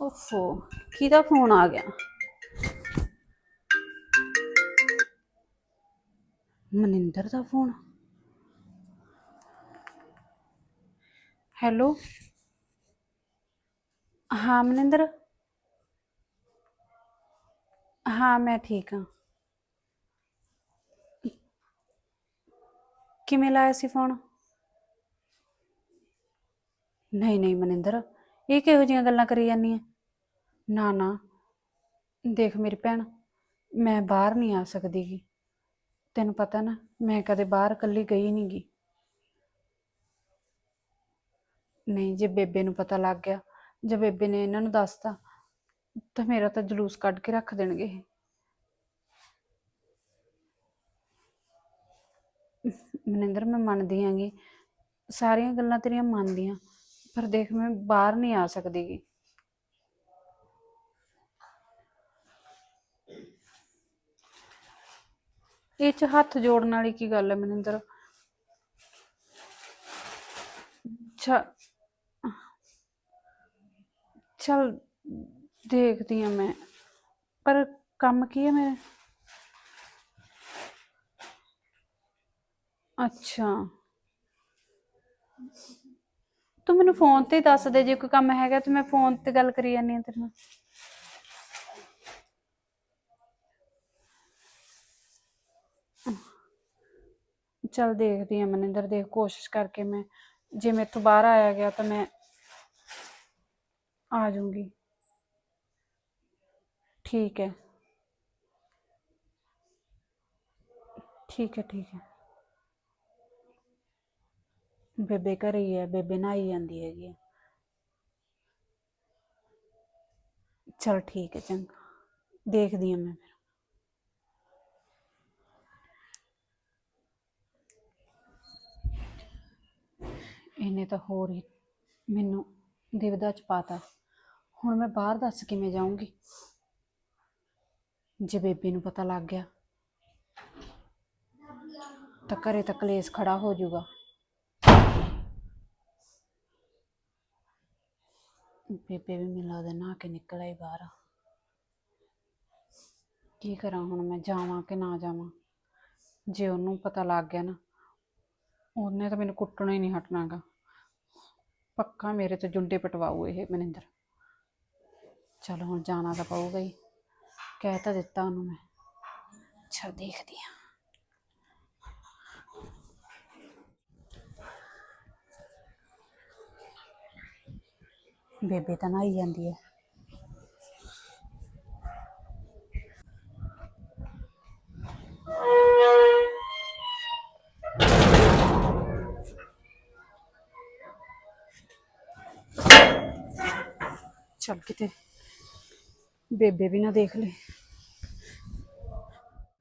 ਓਫੋ ਕਿਹਦਾ ਫੋਨ ਆ ਗਿਆ? ਮਨਿੰਦਰ ਦਾ ਫੋਨ ਹੈਲੋ ਹਾਂ, ਮਨਿੰਦਰ? ਹਾਂ, ਮੈਂ ਠੀਕ ਹਾਂ। ਕਿਵੇਂ ਲਾਇਆ ਸੀ ਫੋਨ ਨਹੀਂ ਨਹੀਂ, ਮਨਿੰਦਰ, ਇਹ ਕਿਹੋ ਜਿਹੀਆਂ ਗੱਲਾਂ ਕਰੀ ਜਾਂਦੀ ਹੈ ਨਾ ਨਾ। ਦੇਖ ਮੇਰੀ ਭੈਣ, ਮੈਂ ਬਾਹਰ ਨਹੀਂ ਆ ਸਕਦੀ ਗੀ ਤੈਨੂੰ ਪਤਾ ਨਾ, ਮੈਂ ਕਦੇ ਬਾਹਰ ਇਕੱਲੀ ਗਈ ਨਹੀਂ ਗੀ ਨਹੀਂ, ਜੇ ਬੇਬੇ ਨੂੰ ਪਤਾ ਲੱਗ ਗਿਆ, ਜੇ ਬੇਬੇ ਨੇ ਇਹਨਾਂ ਨੂੰ ਦੱਸਤਾ, ਤਾਂ ਮੇਰਾ ਤਾਂ ਜਲੂਸ ਕੱਢ ਕੇ ਰੱਖ ਦੇਣਗੇ ਇਹ। ਮਨਿੰਦਰ, ਮੈਂ ਮੰਨਦੀ ਆਂਗੀ ਸਾਰੀਆਂ ਗੱਲਾਂ ਤੇਰੀਆਂ ਮੰਨਦੀਆਂ ਪਰ ਦੇਖ ਮੈਂ ਬਾਹਰ ਨਹੀਂ ਆ ਸਕਦੀ ਇਹ ਚ ਹੱਥ ਜੋੜਨ ਵਾਲੀ ਕੀ ਗੱਲ ਹੈ ਮਨਿੰਦਰ? ਅੱਛਾ ਚਲ ਦੇਖਦੀ ਆ ਮੈਂ। ਪਰ ਕੰਮ ਕੀ ਹੈ ਮੇਰੇ? ਅੱਛਾ। ਤੂੰ ਮੈਨੂੰ ਫੋਨ ਤੇ ਹੀ ਦੱਸ ਦੇ, ਜੇ ਕੋਈ ਕੰਮ ਹੈਗਾ ਤੇ ਮੈਂ ਫੋਨ ਤੇ ਗੱਲ ਕਰੀ ਜਾਂਦੀ ਹਾਂ ਤੇਰੇ ਨਾਲ। ਚਲ ਦੇਖਦੀ ਹਾਂ ਮਨਿੰਦਰ ਦੇਖ ਕੋਸ਼ਿਸ਼ ਕਰਕੇ ਮੈਂ, ਜੇ ਮੇਰੇ ਤੋਂ ਬਾਹਰ ਆਇਆ ਗਿਆ ਤਾਂ ਮੈਂ ਆ ਜਾਊਂਗੀ। ਠੀਕ ਹੈ। ਠੀਕ ਹੈ ਠੀਕ ਹੈ। ਬੇਬੇ ਘਰੇ ਹੀ ਹੈ, ਬੇਬੇ ਨਹਾਈ ਜਾਂਦੀ ਹੈਗੀ ਹੈ। ਚਲ ਠੀਕ ਹੈ, ਚੰਗਾ। ਦੇਖਦੀ ਹਾਂ ਮੈਂ ਫਿਰ ਇਹਨੇ ਤਾਂ ਹੋਰ ਹੀ ਮੈਨੂੰ ਦਿਵਦਾ ਚ ਪਾਤਾ। ਹੁਣ ਮੈਂ ਬਾਹਰ ਦੱਸ ਕਿਵੇਂ ਜਾਊਂਗੀ? ਜੇ ਬੇਬੇ ਨੂੰ ਪਤਾ ਲੱਗ ਗਿਆ, ਤਾਂ ਘਰੇ ਤਾਂ ਕਲੇਸ਼ ਖੜਾ ਹੋ ਜਾਊਗਾ। ਬੇਬੇ ਵੀ ਮੈਨੂੰ ਲੱਗਦਾ ਨਹਾ ਕੇ ਨਿਕਲ ਆਈ ਬਾਹਰ ਕੀ ਕਰਾਂ ਹੁਣ ਮੈਂ, ਜਾਵਾਂ ਕਿ ਨਾ ਜਾਵਾਂ? ਜੇ ਉਹਨੂੰ ਪਤਾ ਲੱਗ ਗਿਆ ਨਾ, ਉਹਨੇ ਤਾਂ ਮੈਨੂੰ ਕੁੱਟਣਾ ਹੀ ਨਹੀਂ ਹਟਣਾਗਾ। ਪੱਕਾ ਮੇਰੇ ਤੇ ਜੁੰਡੇ ਪਟਵਾਊ ਇਹ ਮਨਿੰਦਰ। ਚਲ ਹੁਣ ਜਾਣਾ ਤਾਂ ਪਊਗਾ ਹੀ। ਕਹਿ ਤਾਂ ਦਿੱਤਾ ਉਹਨੂੰ ਮੈਂ। ਚਲ ਦੇਖਦੀ ਹਾਂ। ਬੇਬੇ ਤਾਂ ਨਹਾਈ ਜਾਂਦੀ ਹੈ। ਕਿਤੇ। ਬੇਬੇ ਵੀ ਨਾ ਦੇਖ ਲੈ।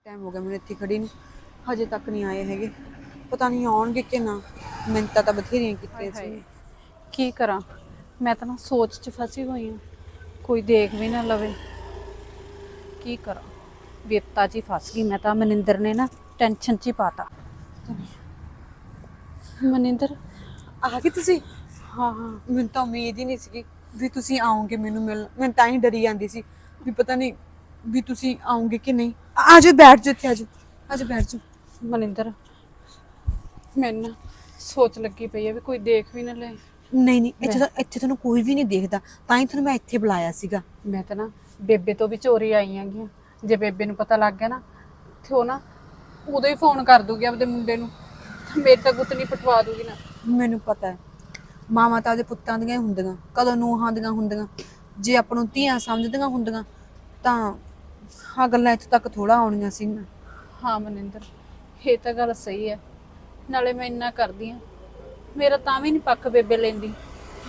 ਟਾਈਮ ਹੋ ਗਿਆ ਮੈਨੂੰ ਇੱਥੇ ਖੜੀ ਨੂੰ। ਹਜੇ ਤੱਕ ਨਹੀਂ ਆਏ ਹੈਗੇ। ਪਤਾ ਨਹੀਂ ਆਉਣਗੇ ਕਿ ਨਾ। ਮਿੰਤਾਂ ਤਾਂ ਬਥੇਰੀਆਂ ਕੀਤੀਆਂ ਸੀ। ਕੀ ਕਰਾਂ? ਮੈਂ ਤਾਂ ਨਾ ਸੋਚ 'ਚ ਫਸੀ ਹੋਈ ਹਾਂ। ਕੋਈ ਦੇਖ ਵੀ ਨਾ ਲਵੇ। ਕੀ ਕਰਾਂ? ਵਿਪਤਾ 'ਚ ਹੀ ਫਸ ਗਈ। ਮੈਂ ਤਾਂ ਮਨਿੰਦਰ ਨੇ ਨਾ ਟੈਨਸ਼ਨ 'ਚ ਹੀ ਪਾਤਾ। ਮਨਿੰਦਰ? ਆ ਗਏ ਤੁਸੀਂ? ਹਾਂ ਹਾਂ। ਮੈਨੂੰ ਤਾਂ ਉਮੀਦ ਹੀ ਨਹੀਂ ਸੀਗੀ ਵੀ ਤੁਸੀਂ ਆਓਗੇ ਮੈਨੂੰ ਮਿਲਣ। ਮੈਂ ਤਾਂ ਹੀ ਡਰੀ ਜਾਂਦੀ ਸੀ ਵੀ ਪਤਾ ਨਹੀਂ ਵੀ ਤੁਸੀਂ ਆਓਗੇ ਕਿ ਨਹੀਂ। ਆ ਆ ਜਾਓ ਬੈਠ ਜਾਓ ਇੱਥੇ ਆ ਜਾਓ। ਆ ਜਾਓ ਬੈਠ ਜਾਓ। ਮਨਿੰਦਰ ਮੈਨੂੰ ਨਾ ਸੋਚ ਲੱਗੀ ਪਈ ਹੈ ਵੀ ਕੋਈ ਦੇਖ ਵੀ ਨਾ ਲੈ ਨਹੀਂ ਨਹੀਂ ਇੱਥੇ ਤਾਂ ਇੱਥੇ ਤੁਹਾਨੂੰ ਕੋਈ ਵੀ ਨਹੀਂ ਦੇਖਦਾ। ਤਾਂ ਹੀ ਤੁਹਾਨੂੰ ਮੈਂ ਇੱਥੇ ਬੁਲਾਇਆ ਸੀਗਾ। ਮੈਂ ਤਾਂ ਨਾ ਬੇਬੇ ਤੋਂ ਵੀ ਚੋਰੀ ਆਈ ਹੈਗੀਆਂ ਜੇ ਬੇਬੇ ਨੂੰ ਪਤਾ ਲੱਗ ਗਿਆ ਨਾ ਤੇ ਉਹ ਨਾ ਉਦੋਂ ਹੀ ਫੋਨ ਕਰ ਦੂਗੀ ਆਪਦੇ ਮੁੰਡੇ ਨੂੰ। ਮੇਰੇ ਤਾਂ ਗੁੱਤ ਨਹੀਂ ਪਟਵਾ ਦੂਗੀ ਨਾ। ਮੈਨੂੰ ਪਤਾ ਹੈ। ਮਾਵਾਂ ਤਾਂ ਉਹਦੇ ਪੁੱਤਾਂ ਦੀਆਂ ਹੀ ਹੁੰਦੀਆਂ ਕਦੋਂ ਨੂੰਹਾਂ ਦੀਆਂ ਹੁੰਦੀਆਂ ਜੇ ਆਪਾਂ ਨੂੰ ਧੀਆਂ ਸਮਝਦੀਆਂ ਹੁੰਦੀਆਂ ਤਾਂ ਆ ਗੱਲਾਂ ਇੱਥੇ ਤੱਕ ਥੋੜਾ ਆਉਣੀਆਂ ਸੀ ਹਾਂ ਮਨਿੰਦਰ ਇਹ ਤਾਂ ਗੱਲ ਸਹੀ ਹੈ ਨਾਲੇ ਮੈਂ ਇੰਨਾ ਕਰਦੀ ਆ ਮੇਰਾ ਤਾਂ ਵੀ ਨਹੀਂ ਪੱਖ ਬੇਬੇ ਲੈਂਦੀ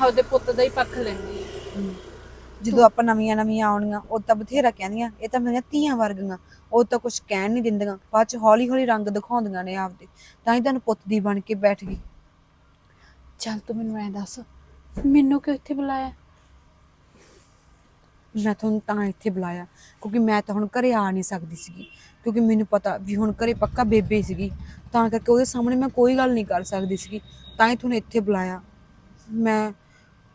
ਆਪਦੇ ਪੁੱਤ ਦਾ ਹੀ ਪੱਖ ਲੈਂਦੀ ਹੈ। ਜਦੋਂ ਆਪਾਂ ਨਵੀਆਂ ਨਵੀਆਂ ਆਉਣੀਆਂ ਉਹ ਤਾਂ ਬਥੇਰਾ ਕਹਿੰਦੀਆਂ ਇਹ ਤਾਂ ਮੇਰੀਆਂ ਧੀਆਂ ਵਰਗੀਆਂ ਉਹ ਤਾਂ ਕੁਝ ਕਹਿਣ ਨਹੀਂ ਦਿੰਦੀਆਂ ਬਾਅਦ ਚ ਹੌਲੀ ਹੌਲੀ ਰੰਗ ਦਿਖਾਉਂਦੀਆਂ ਨੇ ਆਪਦੇ ਤਾਂ ਹੀ ਤੁਹਾਨੂੰ ਪੁੱਤ ਦੀ ਬਣ ਕੇ ਬੈਠ ਗਈ। ਚੱਲ ਤੂੰ ਮੈਨੂੰ ਐ ਦੱਸ ਮੈਨੂੰ ਕਿਉਂ ਇੱਥੇ ਬੁਲਾਇਆ? ਮੈਂ ਤੁਹਾਨੂੰ ਤਾਂ ਇੱਥੇ ਬੁਲਾਇਆ ਕਿਉਂਕਿ ਮੈਂ ਤਾਂ ਹੁਣ ਘਰੇ ਆ ਨਹੀਂ ਸਕਦੀ ਸੀਗੀ। ਕਿਉਂਕਿ ਮੈਨੂੰ ਪਤਾ ਵੀ ਹੁਣ ਘਰੇ ਪੱਕਾ ਬੇਬੇ ਹੀ ਸੀਗੀ। ਤਾਂ ਕਰਕੇ ਉਹਦੇ ਸਾਹਮਣੇ ਮੈਂ ਕੋਈ ਗੱਲ ਨਹੀਂ ਕਰ ਸਕਦੀ ਸੀਗੀ ਤਾਂ ਹੀ ਤੁਹਾਨੂੰ ਇੱਥੇ ਬੁਲਾਇਆ। ਮੈਂ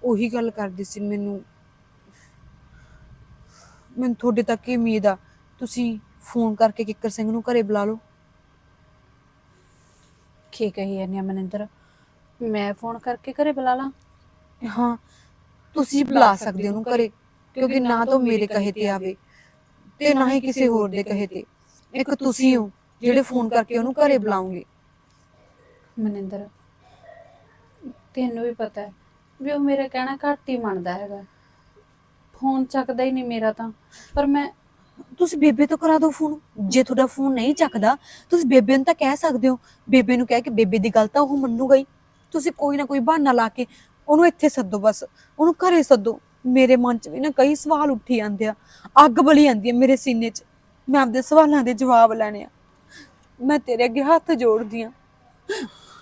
ਉਹੀ ਗੱਲ ਕਰਦੀ ਸੀ ਮੈਨੂੰ ਮੈਨੂੰ ਤੁਹਾਡੇ ਤੱਕ ਹੀ ਉਮੀਦ ਆ ਤੁਸੀਂ ਫੋਨ ਕਰਕੇ ਕਿੱਕਰ ਸਿੰਘ ਨੂੰ ਘਰੇ ਬੁਲਾ ਲਓ। ਕੀ ਕਹੀ ਜਾਂਦੀ ਆ ਮਨਿੰਦਰ? ਮੈਂ ਫੋਨ ਕਰਕੇ ਘਰੇ ਬੁਲਾ ਲਾਂ। ਹਾਂ ਤੁਸੀਂ ਬੁਲਾ ਸਕਦੇ ਹੋ ਉਹਨੂੰ ਘਰੇ ਕਿਉਂਕਿ ਨਾ ਤਾਂ ਉਹ ਮੇਰੇ ਕਹੇ ਤੇ ਆਵੇ ਤੇ ਨਾ ਹੀ ਕਿਸੇ ਹੋਰ ਦੇ ਕਹੇ ਤੇ। ਇੱਕ ਤੁਸੀਂ ਹੋ ਜਿਹੜੇ ਫੋਨ ਕਰਕੇ ਉਹਨੂੰ ਘਰੇ ਬੁਲਾਉਂਗੇ ਮਨਿੰਦਰ ਤੈਨੂੰ ਵੀ ਪਤਾ ਹੈ ਵੀ ਉਹ ਮੇਰਾ ਕਹਿਣਾ ਘੱਟ ਹੀ ਮੰਨਦਾ ਹੈਗਾ। ਫੋਨ ਚੱਕਦਾ ਹੀ ਨਹੀਂ ਮੇਰਾ ਤਾਂ। ਪਰ ਮੈਂ ਤੁਸੀਂ ਬੇਬੇ ਤੋਂ ਕਰਾ ਦਿਓ ਫੋਨ। ਜੇ ਤੁਹਾਡਾ ਫੋਨ ਨਹੀਂ ਚੱਕਦਾ ਤੁਸੀਂ ਬੇਬੇ ਨੂੰ ਤਾਂ ਕਹਿ ਸਕਦੇ ਹੋ। ਬੇਬੇ ਨੂੰ ਕਹਿ ਕੇ ਬੇਬੇ ਦੀ ਗੱਲ ਤਾਂ ਉਹ ਮੰਨੂਗਾ ਹੀ। ਤੁਸੀਂ ਕੋਈ ਨਾ ਕੋਈ ਬਹਾਨਾ ਲਾ ਕੇ ਉਹਨੂੰ ਇੱਥੇ ਸੱਦੋ ਬਸ ਉਹਨੂੰ ਘਰੇ ਸੱਦੋ। ਮੇਰੇ ਮਨ 'ਚ ਵੀ ਨਾ ਕਈ ਸਵਾਲ ਉੱਠੀ ਜਾਂਦੇ ਆ ਅੱਗ ਬਲੀ ਜਾਂਦੀ ਆ ਮੇਰੇ ਸੀਨੇ 'ਚ। ਮੈਂ ਆਪਦੇ ਸਵਾਲਾਂ ਦੇ ਜਵਾਬ ਲੈਣੇ ਆ। ਮੈਂ ਤੇਰੇ ਅੱਗੇ ਹੱਥ ਜੋੜਦੀ ਆ।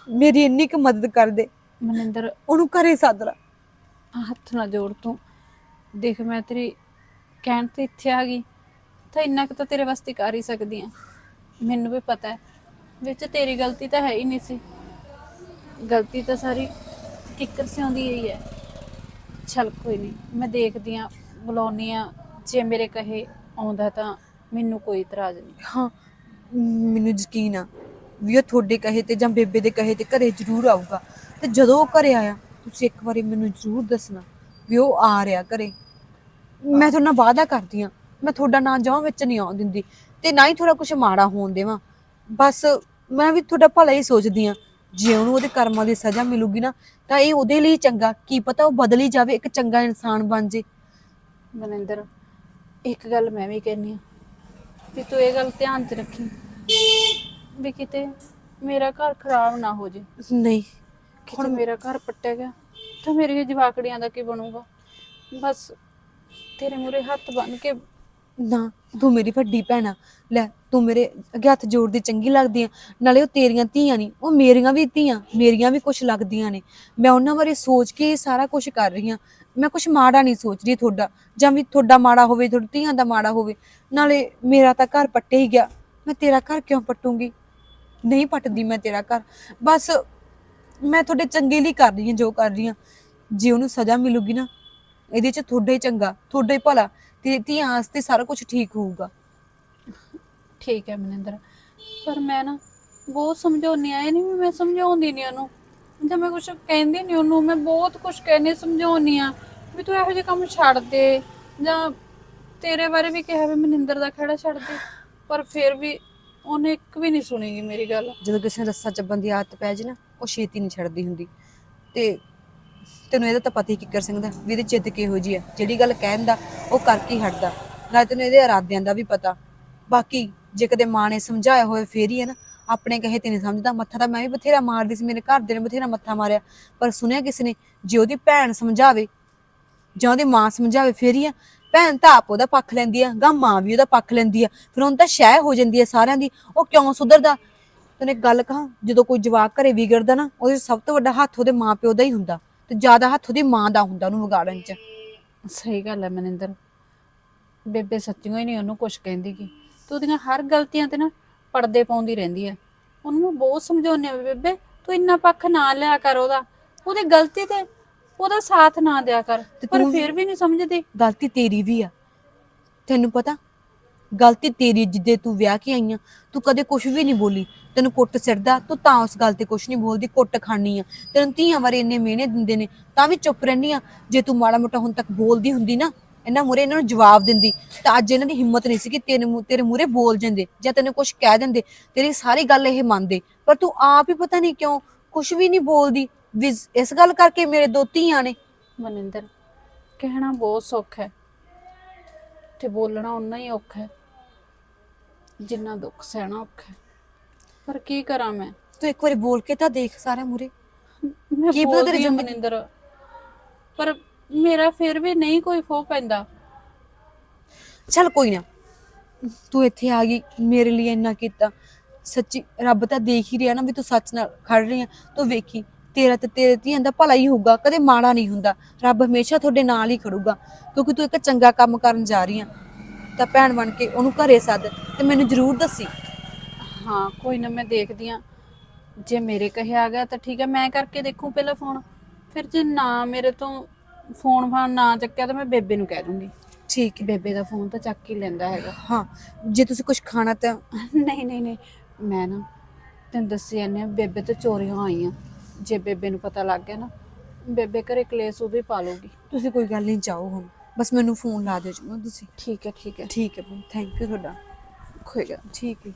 ਮੇਰੀ ਇੰਨੀ ਕੁ ਮਦਦ ਕਰ ਦੇ। ਮਨਿੰਦਰ। ਉਹਨੂੰ ਘਰੇ ਸੱਦ ਲੈ। ਹੱਥ ਨਾ ਜੋੜ ਤੂੰ। ਦੇਖ ਮੈਂ ਤੇਰੀ ਕਹਿਣ ਤੇ ਇੱਥੇ ਆ ਗਈ। ਤਾਂ ਇੰਨਾ ਕੁ ਤਾਂ ਤੇਰੇ ਵਾਸਤੇ ਕਰ ਹੀ ਸਕਦੀ ਆ। ਮੈਨੂੰ ਵੀ ਪਤਾ ਹੈ। ਵਿੱਚ ਤੇਰੀ ਗਲਤੀ ਤਾਂ ਹੈ ਹੀ ਨਹੀਂ ਸੀ। ਗਲਤੀ ਤਾਂ ਸਾਰੀ ਕਿੱਕਰ ਸਿਆਉਂਦੀ ਹੀ ਹੈ। ਚੱਲ ਕੋਈ ਨਹੀਂ, ਮੈਂ ਦੇਖਦੀ ਆ ਬੁਲਾਉਣੀ ਆ ਜੇ ਮੇਰੇ ਕਹੇ ਆਉਂਦਾ ਤਾਂ ਮੈਨੂੰ ਕੋਈ ਇਤਰਾਜ਼ ਨਹੀਂ। ਹਾਂ, ਮੈਨੂੰ ਯਕੀਨ ਆ ਵੀ ਉਹ ਤੁਹਾਡੇ ਕਹੇ ਤੇ ਜਾਂ ਬੇਬੇ ਦੇ ਕਹੇ ਤੇ ਘਰੇ ਜ਼ਰੂਰ ਆਊਗਾ। ਤੇ ਜਦੋਂ ਉਹ ਘਰੇ ਆਇਆ, ਤੁਸੀਂ ਇੱਕ ਵਾਰੀ ਮੈਨੂੰ ਜ਼ਰੂਰ ਦੱਸਣਾ ਵੀ ਉਹ ਆ ਰਿਹਾ ਘਰੇ। ਮੈਂ ਤੁਹਾਡੇ ਨਾਲ ਵਾਅਦਾ ਕਰਦੀ ਆ ਮੈਂ ਤੁਹਾਡਾ ਨਾਂ ਜਮਾਂ ਵਿੱਚ ਨਹੀਂ ਆਉਣ ਦਿੰਦੀ ਤੇ ਨਾ ਹੀ ਥੋੜਾ ਕੁਝ ਮਾੜਾ ਹੋਣ ਦੇਵਾਂ। ਬਸ ਮੈਂ ਵੀ ਤੁਹਾਡਾ ਭਲਾ ਹੀ ਸੋਚਦੀ ਆ ਜੇ ਉਹਨੂੰ ਉਹਦੇ ਕਰਮਾਂ ਦੀ ਸਜ਼ਾ ਮਿਲੂਗੀ ਨਾ ਤਾਂ ਇਹ ਉਹਦੇ ਲਈ ਚੰਗਾ। ਕੀ ਪਤਾ ਉਹ ਬਦਲੀ ਜਾਵੇ ਇੱਕ ਚੰਗਾ ਇਨਸਾਨ ਬਣ ਜੇ। ਮਨਿੰਦਰ ਇੱਕ ਗੱਲ ਮੈਂ ਵੀ ਕਹਿੰਨੀ ਆ ਵੀ ਤੂੰ ਇਹ ਗੱਲ ਧਿਆਨ 'ਚ ਰੱਖੀ ਵੀ ਕਿਤੇ ਮੇਰਾ ਘਰ ਖਰਾਬ ਨਾ ਹੋ ਜੇ। ਨਹੀਂ। ਹੁਣ ਮੇਰਾ ਘਰ ਪੱਟਿਆ ਗਿਆ ਤਾਂ ਮੇਰੀਆਂ ਜਵਾਕੜੀਆਂ ਦਾ ਕੀ ਬਣੂਗਾ? ਬਸ ਤੇਰੇ ਮੂਰੇ ਹੱਥ ਬੰਨ ਕੇ ਨਾ, ਤੂੰ ਮੇਰੀ ਵੱਡੀ ਭੈਣ ਆ। ਲੈ, ਤੂੰ ਮੇਰੇ ਅੱਗੇ ਹੱਥ ਜੋੜਦੀ ਚੰਗੀ ਲੱਗਦੀ ਆ। ਨਾਲੇ ਉਹ ਤੇਰੀਆਂ ਧੀਆਂ ਨਹੀਂ ਉਹ ਮੇਰੀਆਂ ਵੀ ਧੀਆਂ, ਮੇਰੀਆਂ ਵੀ ਕੁਝ ਲੱਗਦੀਆਂ ਨੇ। ਮੈਂ ਉਹਨਾਂ ਬਾਰੇ ਸੋਚ ਕੇ ਇਹ ਸਾਰਾ ਕੁਝ ਕਰ ਰਹੀ ਆ। ਮੈਂ ਕੁਝ ਮਾੜਾ ਨਹੀਂ ਸੋਚ ਰਹੀ ਤੁਹਾਡਾ, ਜਾਂ ਵੀ ਤੁਹਾਡਾ ਮਾੜਾ ਹੋਵੇ, ਤੁਹਾਡੀ ਧੀਆਂ ਦਾ ਮਾੜਾ ਹੋਵੇ। ਨਾਲੇ ਮੇਰਾ ਤਾਂ ਘਰ ਪੱਟੇ ਹੀ ਗਿਆ। ਮੈਂ ਤੇਰਾ ਘਰ ਕਿਉਂ ਪੱਟੂੰਗੀ? ਨਹੀਂ ਪੱਟਦੀ ਮੈਂ ਤੇਰਾ ਘਰ। ਬਸ ਮੈਂ ਤੁਹਾਡੇ ਚੰਗੇ ਲਈ ਕਰ ਰਹੀ ਹਾਂ ਜੋ ਕਰ ਰਹੀ ਹਾਂ ਜੇ ਉਹਨੂੰ ਸਜ਼ਾ ਮਿਲੂਗੀ ਨਾ, ਇਹਦੇ ਚ ਤੁਹਾਡਾ ਹੀ ਚੰਗਾ, ਤੁਹਾਡਾ ਹੀ ਭਲਾ। ਤੇ ਧੀਆਂ ਵਾਸਤੇ ਸਾਰਾ ਕੁਝ ਠੀਕ ਹੋਊਗਾ। ਠੀਕ ਹੈ ਮਨਿੰਦਰ ਪਰ ਮੈਂ ਨਾ ਬਹੁਤ ਸਮਝਾਉਣੀ ਆ ਇਹ ਨਹੀਂ ਵੀ ਮੈਂ ਸਮਝਾਉਂਦੀ ਨਹੀਂ ਉਹਨੂੰ। ਜਾਂ ਮੈਂ ਕੁਝ ਕਹਿੰਦੀ ਨਹੀਂ ਉਹਨੂੰ ਮੈਂ ਬਹੁਤ ਕੁਝ ਕਹਿੰਦੀ ਸਮਝਾਉਣੀ ਆ ਵੀ ਤੂੰ ਇਹੋ ਜਿਹੇ ਕੰਮ ਛੱਡ ਦੇ। ਜਾਂ ਤੇਰੇ ਬਾਰੇ ਵੀ ਕਿਹਾ ਵੀ ਮਨਿੰਦਰ ਦਾ ਖੜਾ ਛੱਡ ਦੇ ਪਰ ਫਿਰ ਵੀ ਉਹਨੇ ਇੱਕ ਵੀ ਨਹੀਂ ਸੁਣੀਗੀ ਮੇਰੀ ਗੱਲ। ਜਦੋਂ ਕਿਸੇ ਨੂੰ ਰੱਸਾ ਚੱਬਣ ਦੀ ਆਦਤ ਪੈ ਜੇ ਨਾ ਉਹ ਛੇਤੀ ਨਹੀਂ ਛੱਡਦੀ ਹੁੰਦੀ। ਤੇ ਤੈਨੂੰ ਇਹਦਾ ਤਾਂ ਪਤਾ ਹੀ ਕਿੱਕਰ ਸਿੰਘ ਦਾ, ਵੀ ਇਹਦੀ ਚਿੱਤ ਕਿਹੋ ਜੀ ਆ। ਜਿਹੜੀ ਗੱਲ ਕਹਿੰਦਾ ਉਹ ਕਰਕੇ ਹੀ ਹਟਦਾ। ਨਾ ਤੈਨੂੰ ਇਹਦੇ ਇਰਾਦਿਆਂ ਦਾ ਵੀ ਪਤਾ। ਬਾਕੀ ਜੇ ਕਦੇ ਮਾਂ ਨੇ ਸਮਝਾਇਆ ਹੋਵੇ, ਫੇਰ ਹੀ ਹੈ ਨਾ। ਆਪਣੇ ਕਹੇ ਤੇ ਨਹੀਂ ਸਮਝਦਾ। ਮੱਥਾ ਤਾਂ ਮੈਂ ਵੀ ਬਥੇਰਾ ਮਾਰਦੀ ਸੀ, ਮੇਰੇ ਘਰ ਦੇ ਨੇ ਬਥੇਰਾ ਮੱਥਾ ਮਾਰਿਆ। ਪਰ ਸੁਣਿਆ ਕਿਸੇ ਨੇ, ਜੇ ਉਹਦੀ ਭੈਣ ਸਮਝਾਵੇ, ਜਾਂ ਉਹਦੀ ਮਾਂ ਸਮਝਾਵੇ, ਫੇਰ ਹੀ ਆ ਭੈਣ ਤਾਂ ਆਪ ਉਹਦਾ ਪੱਖ ਲੈਂਦੀ ਆ ਗਾ ਮਾਂ ਵੀ ਉਹਦਾ ਪੱਖ ਲੈਂਦੀ ਆ। ਫਿਰ ਹੁਣ ਤਾਂ ਸ਼ੈ ਹੋ ਜਾਂਦੀ ਆ ਸਾਰਿਆਂ ਦੀ। ਉਹ ਕਿਉਂ ਸੁਧਰਦਾ? ਤੈਨੂੰ ਇੱਕ ਗੱਲ ਕਹਾਂ, ਜਦੋਂ ਕੋਈ ਜਵਾਕ ਘਰੇ ਵਿਗੜਦਾ ਨਾ, ਉਹਦੇ ਸਭ ਤੋਂ ਵੱਡਾ ਹੱਥ ਉਹਦੇ ਮਾਂ ਪਿਓ ਦਾ ਹੀ ਹੁੰਦਾ। ਤੇ ਜ਼ਿਆਦਾ ਹੱਥ ਉਹਦੀ ਮਾਂ ਦਾ ਹੁੰਦਾ ਉਹਨੂੰ ਵਿਗਾੜਨ 'ਚ। ਸਹੀ ਗੱਲ ਹੈ ਮਨਿੰਦਰ। ਬੇਬੇ ਸੱਚੀਓ ਹੀ ਨਹੀਂ ਉਹਨੂੰ ਕੁਝ ਕਹਿੰਦੀ ਕੀ ਤੂੰ ਉਹਦੀਆਂ ਹਰ ਗਲਤੀਆਂ ਤੇ ਨਾ ਪਰਦੇ ਪਾਉਂਦੀ ਰਹਿੰਦੀ ਹੈ। ਉਹਨੂੰ ਮੈਂ ਬਹੁਤ ਸਮਝਾਉਂਦੀ ਆ ਬੇਬੇ ਤੂੰ ਇੰਨਾ ਪੱਖ ਨਾ ਲਿਆ ਕਰ ਉਹਦਾ। ਉਹਦੀ ਗਲਤੀ ਤੇ ਉਹਦਾ ਸਾਥ ਨਾ ਦਿਆ ਕਰ। ਤੇ ਪਰ ਤੂੰ- ਫਿਰ ਵੀ ਨਹੀਂ ਸਮਝਦੀ। ਗਲਤੀ ਤੇਰੀ ਵੀ ਆ। ਤੈਨੂੰ ਪਤਾ ਗਲਤੀ ਤੇਰੀ ਜਿੱਦੇ ਤੂੰ ਵਿਆਹ ਕੇ ਆਈਆਂ ਤੂੰ ਕਦੇ ਕੁਝ ਵੀ ਨਹੀਂ ਬੋਲੀ। ਤੈਨੂੰ ਕੁੱਟ ਸਿਰਦਾ, ਤੂੰ ਤਾਂ ਉਸ ਗੱਲ ਤੇ ਕੁਝ ਨਹੀਂ ਬੋਲਦੀ, ਕੁੱਟ ਖਾਣੀ ਆ। ਤੈਨੂੰ ਧੀਆਂ ਬਾਰੇ ਇੰਨੇ ਮਿਹਨੇ ਦਿੰਦੇ ਨੇ, ਤਾਂ ਵੀ ਚੁੱਪ ਰਹਿਨੀ ਆ। ਜੇ ਤੂੰ ਮਾੜਾ ਮੋਟਾ ਹੁਣ ਤੱਕ ਬੋਲਦੀ ਹੁੰਦੀ ਨਾ ਇਹਨਾਂ ਮੂਰੇ ਇਹਨਾਂ ਨੂੰ ਜਵਾਬ ਦਿੰਦੀ, ਤਾਂ ਅੱਜ ਇਹਨਾਂ ਦੀ ਹਿੰਮਤ ਨਹੀਂ ਸੀ ਕਿ ਤੇਰੇ ਮੂੰਹ, ਤੇਰੇ ਮੂਰੇ ਬੋਲ ਜਾਂਦੇ, ਜਾਂ ਤੈਨੂੰ ਕੁਝ ਕਹਿ ਦਿੰਦੇ, ਤੇਰੀ ਸਾਰੀ ਗੱਲ ਇਹ ਮੰਨਦੇ। ਪਰ ਤੂੰ ਆਪ ਹੀ ਪਤਾ ਨਹੀਂ ਕਿਉਂ ਕੁਝ ਵੀ ਨਹੀਂ ਬੋਲਦੀ। ਵੀ ਇਸ ਗੱਲ ਕਰਕੇ ਮੇਰੇ ਦੋ ਧੀਆਂ ਨੇ। ਮਨਿੰਦਰ, ਕਹਿਣਾ ਬਹੁਤ ਸੌਖਾ ਹੈ। ਤੇ ਬੋਲਣਾ ਉਨਾ ਹੀ ਔਖਾ ਹੈ। ਜਿੰਨਾ ਦੁੱਖ ਸਹਿਣਾ ਔਖਾ ਹੈ। ਪਰ ਕੀ ਕਰਾਂ ਮੈਂ? ਤੂੰ ਇੱਕ ਵਾਰੀ ਬੋਲ ਕੇ ਤਾਂ ਦੇਖ ਸਾਰਿਆਂ ਮੂਰੇ ਮੈਂ ਕੀ ਪਤਾ ਤੇਰੀ ਬੋਲਦੀ ਹਾਂ ਜ਼ਿੰਦਗੀ- ਮਨਿੰਦਰ। ਪਰ ਮੇਰਾ ਫਿਰ ਵੀ ਨਹੀਂ ਕੋਈ ਫੋ ਪੈਂਦਾ। ਚੱਲ ਕੋਈ ਨਾ। ਤੂੰ ਇੱਥੇ ਆ ਗਈ ਮੇਰੇ ਲਈ ਇੰਨਾ ਕੀਤਾ। ਸੱਚੀ ਰੱਬ ਤਾਂ ਦੇਖ ਹੀ ਰਿਹਾ ਨਾ ਵੀ ਤੂੰ ਸੱਚ ਨਾਲ ਖੜ ਰਹੀ ਆ। ਤੂੰ ਵੇਖੀ ਤੇਰਾ ਤੇ ਤੇਰੇ ਧੀਆਂ ਦਾ ਭਲਾ ਹੀ ਹੋਊਗਾ ਕਦੇ ਮਾੜਾ ਨਹੀਂ ਹੁੰਦਾ। ਰੱਬ ਹਮੇਸ਼ਾ ਤੁਹਾਡੇ ਨਾਲ ਹੀ ਖੜੂਗਾ ਕਿਉਂਕਿ ਤੂੰ ਇੱਕ ਚੰਗਾ ਕੰਮ ਕਰਨ ਜਾ ਰਹੀ ਆ। ਤਾਂ ਭੈਣ ਬਣ ਕੇ ਉਹਨੂੰ ਘਰੇ ਸੱਦ ਤੇ ਮੈਨੂੰ ਜ਼ਰੂਰ ਦੱਸੀ। ਹਾਂ ਕੋਈ ਨਾ ਮੈਂ ਦੇਖਦੀ ਆ ਜੇ ਮੇਰੇ ਕਹੇ ਆ ਗਿਆ ਤਾਂ ਠੀਕ ਹੈ ਮੈਂ ਕਰਕੇ ਦੇਖੂੰ ਪਹਿਲਾਂ ਫੋਨ ਫਿਰ ਜੇ ਨਾ ਮੇਰੇ ਤੋਂ ਫੋਨ ਫਾਨ ਨਾ ਚੱਕਿਆ ਤਾਂ ਮੈਂ ਬੇਬੇ ਨੂੰ ਕਹਿ ਦੂੰਗੀ। ਠੀਕ ਹੈ। ਬੇਬੇ ਦਾ ਫੋਨ ਤਾਂ ਚੱਕ ਹੀ ਲੈਂਦਾ ਹੈਗਾ। ਹਾਂ ਜੇ ਤੁਸੀਂ ਕੁਝ ਖਾਣਾ ਤਾਂ ਨਹੀਂ ਨਹੀਂ ਨਹੀਂ ਮੈਂ ਨਾ ਤੈਨੂੰ ਦੱਸੀ ਜਾਂਦੇ ਆ ਬੇਬੇ ਤੇ ਚੋਰੀਆਂ ਆਈਆਂ ਜੇ ਬੇਬੇ ਨੂੰ ਪਤਾ ਲੱਗ ਗਿਆ ਨਾ ਬੇਬੇ ਘਰੇ ਕਲੇਸ਼ ਉਹਦੇ ਪਾ ਲਊਗੀ। ਤੁਸੀਂ ਕੋਈ ਗੱਲ ਨਹੀਂ ਚਾਹੋ ਹੁਣ। ਬਸ ਮੈਨੂੰ ਫੋਨ ਲਾ ਦਿਓ ਜੀ ਤੁਸੀਂ ਠੀਕ ਹੈ ਠੀਕ ਹੈ ਠੀਕ ਹੈ ਥੈਂਕ ਯੂ ਤੁਹਾਡਾ ਕੋਈ ਗੱਲ ਨੀ। ਠੀਕ ਹੈ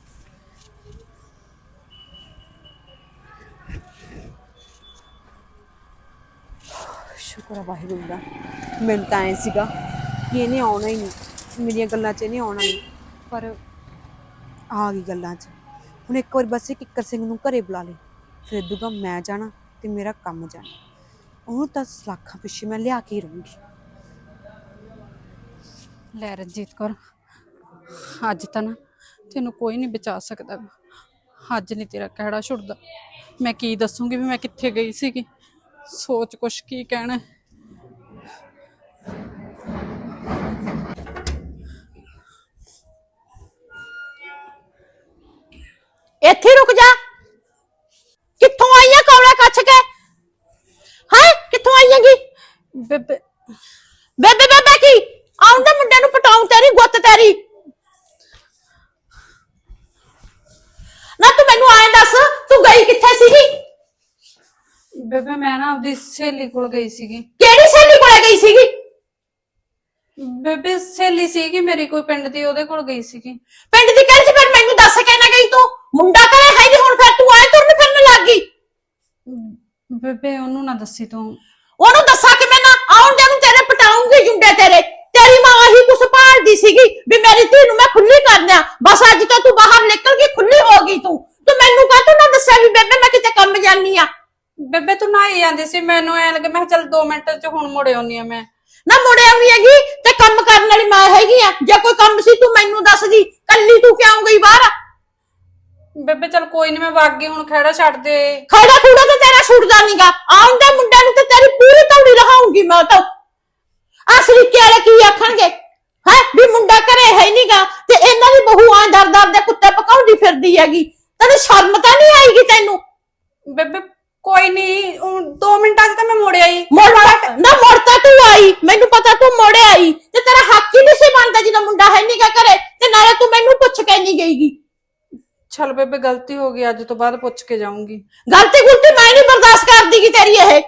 ਸ਼ੁਕਰ ਆ ਵਾਹਿਗੁਰੂ ਦਾ ਮੈਨੂੰ ਤਾਂ ਐ ਸੀਗਾ ਕਿ ਇਹਨੇ ਆਉਣਾ ਹੀ ਨਹੀਂ ਮੇਰੀਆਂ ਗੱਲਾਂ 'ਚ ਇਹਨੇ ਆਉਣਾ ਨਹੀਂ ਪਰ ਆ ਗਈ ਗੱਲਾਂ 'ਚ ਹੁਣ ਇੱਕ ਵਾਰ ਬਸ ਇਹ ਕਿੱਕਰ ਸਿੰਘ ਨੂੰ ਘਰੇ ਬੁਲਾ ਲੇ ਫਿਰ ਦੂਗਾ ਮੈਂ ਜਾਣਾ ਤੇ ਮੇਰਾ ਕੰਮ ਜਾਣਾ ਉਹਨੂੰ 10 ਲੱਖਾਂ ਪਿੱਛੇ ਮੈਂ ਲਿਆ ਕੇ ਹੀ ਰਹੂੰਗੀ ਲੈ ਰਣਜੀਤ ਕੌਰ ਅੱਜ ਤਾਂ ਨਾ ਤੈਨੂੰ ਕੋਈ ਨਹੀਂ ਬਚਾ ਸਕਦਾ। ਅੱਜ ਨਹੀਂ ਤੇਰਾ ਕਿਹੜਾ ਛੁੱਟਦਾ। ਮੈਂ ਕੀ ਦੱਸੂਗੀ ਵੀ ਮੈਂ ਕਿੱਥੇ ਗਈ ਸੀਗੀ? ਸੋਚ ਕੁਛ ਕੀ ਕਹਿਣਾ ਇੱਥੇ ਰੁਕ ਜਾ। ਕਿੱਥੋਂ ਆਈਆਂ ਕੌਲਾ ਕੱਛ ਕੇ? ਹਾਂ? ਕਿੱਥੋਂ ਆਈਆਂਗੀ ਬੇਬੇ ਬੇਬੇ ਕੀ ਆਉਂਦੇ ਮੁੰਡੇ ਨੂੰ ਪਟਾਉਂ ਤੇਰੀ ਗੁੱਤ ਤੇਰੀ ਨਾ ਤੂੰ ਮੈਨੂੰ ਆਏ ਦੱਸ ਤੂੰ ਗਈ ਕਿੱਥੇ ਸੀਗੀ ਬੇਬੇ ਮੈਂ ਨਾ ਆਪਦੀ ਸਹੇਲੀ ਕੋਲ ਗਈ ਸੀਗੀ। ਕਿਹੜੀ ਸਹੇਲੀ ਕੋਲੇ ਗਈ ਸੀਗੀ? ਬੇਬੇ ਸਹੇਲੀ ਸੀਗੀ ਮੇਰੀ ਕੋਈ ਪਿੰਡ ਦੀ ਉਹਦੇ ਕੋਲ ਗਈ ਸੀਗੀ। ਪਿੰਡ ਦੀ ਕਿਹੜੀ ਸੀ? ਫਿਰ ਮੈਨੂੰ ਦੱਸ ਕੇ ਨਾ ਗਈ ਤੂੰ। ਮੁੰਡਾ ਘਰੇ ਹੈ ਨਹੀਂ ਹੁਣ ਫਿਰ ਤੂੰ ਆਏ ਤੁਰਨ ਫਿਰਨ ਲੱਗ ਗਈ। ਬੇਬੇ ਉਹਨੂੰ ਨਾ ਦੱਸੀ ਤੂੰ। ਉਹਨੂੰ ਦੱਸਾਂ ਕਿ ਮੈਂ ਨਾ ਆਉਣ ਦੇ ਨੂੰ ਤੇਰੇ ਪਟਾਉਂਗੀ ਜੁੰਡੇ ਤੇਰੇ। ਤੇਰੀ ਮਾਂ ਆਹੀ ਕੁਛ ਭਾਲਦੀ ਸੀਗੀ ਵੀ ਮੇਰੀ ਧੀ ਨੂੰ ਮੈਂ ਖੁੱਲੀ ਕਰ ਦਿਆਂ ਬਸ ਅੱਜ ਤੋਂ ਤੂੰ ਬਾਹਰ ਨਿਕਲ ਗਈ ਖੁੱਲੀ ਹੋ ਗਈ ਤੂੰ। ਤੂੰ ਮੈਨੂੰ ਕਾਹਤੋਂ ਨਾ ਦੱਸਿਆ ਵੀ ਬੇਬੇ ਮੈਂ ਕਿਤੇ ਕੰਮ ਜਾਨੀ ਆ? ਬੇਬੇ ਤੂੰ ਨਹਾਈ ਜਾਂਦੀ ਸੀ ਮੈਨੂੰ ਐ ਲੱਗਾ ਮੈਂ ਕਿਹਾ ਚੱਲ 2 ਮਿੰਟ ਚ ਹੁਣ ਮੁੜ ਆਉਣੀ ਆ ਮੈਂ। ਨਾ ਮੁੜੇ ਆਉਣੀ ਹੈਗੀ ਤੇ ਕੰਮ ਕਰਨ ਵਾਲੀ ਮਾਂ ਹੈਗੀ ਆ। ਜੇ ਕੋਈ ਕੰਮ ਸੀ ਤੂੰ ਮੈਨੂੰ ਦੱਸਦੀ ਕੱਲੀ ਤੂੰ ਕਿਉਂ ਗਈ ਬਾਹਰ? ਬੇਬੇ ਚੱਲ ਕੋਈ ਨਹੀਂ ਮੈਂ ਵਗ ਗਈ ਹੁਣ ਖੜਾ ਛੱਡ ਦੇ ਖੜਾ ਖੂੜਾ ਤੇ ਤੇਰਾ ਛੁੱਟਦਾ ਨਹੀਂਗਾ ਆਉਣ ਦੇ ਮੁੰਡਿਆਂ ਨੂੰ ਤੇ ਤੇਰੀ ਪੂਰੀ ਤੌੜੀ ਲਹਾਉਂਗੀ ਮੈਂ ਤਾਂ। ਅਸਲੀ ਵਾਲੇ ਕੀ ਆਖਣਗੇ? ਹੈ? ਵੀ ਮੁੰਡਾ ਘਰੇ ਹੈ ਨਹੀਂਗਾ ਤੇ ਇਹਨਾਂ ਦੀ ਬਹੂ ਆਂ ਦਰ ਦਰ ਦੇ ਕੁੱਤੇ ਪਕਾਉਂਦੀ ਫਿਰਦੀ ਹੈਗੀ। ਤੈਨੂੰ ਸ਼ਰਮ ਤਾਂ ਨਹੀਂ ਆਏਗੀ ਤੈਨੂੰ? ਬੇਬੇ ਕੋਈ ਨਹੀਂ 2 ਮਿੰਟਾਂ 'ਚ ਤਾਂ ਮੈਂ ਮੁੜ ਆਈ। ਮੋੜ ਨਾ ਮੋੜ ਤਾਂ ਤੂੰ ਆਈ। ਮੈਨੂੰ ਪਤਾ ਤੂੰ ਮੋੜੇ ਆਈ। ਤੇ ਤੇਰਾ ਹੱਕ ਹੀ ਨਹੀਂ ਸੀ ਬਣਦਾ ਜਦੋਂ ਮੁੰਡਾ ਹੈ ਨਹੀਂਗਾ ਘਰੇ। ਤੇ ਨਾਲੇ ਤੂੰ ਮੈਨੂੰ ਪੁੱਛ ਕੇ ਨਹੀਂ ਗਈਗੀ। ਚੱਲ ਬੇਬੇ ਗਲਤੀ ਹੋ ਗਈ। ਅੱਜ ਤੋਂ ਬਾਅਦ ਪੁੱਛ ਕੇ ਜਾਊਂਗੀ। ਗਲਤੀ ਗੁਲਤੀ ਮੈਂ ਨਹੀਂ ਬਰਦਾਸ਼ਤ ਕਰਦੀ ਗੀ ਤੇਰੀ ਇਹ।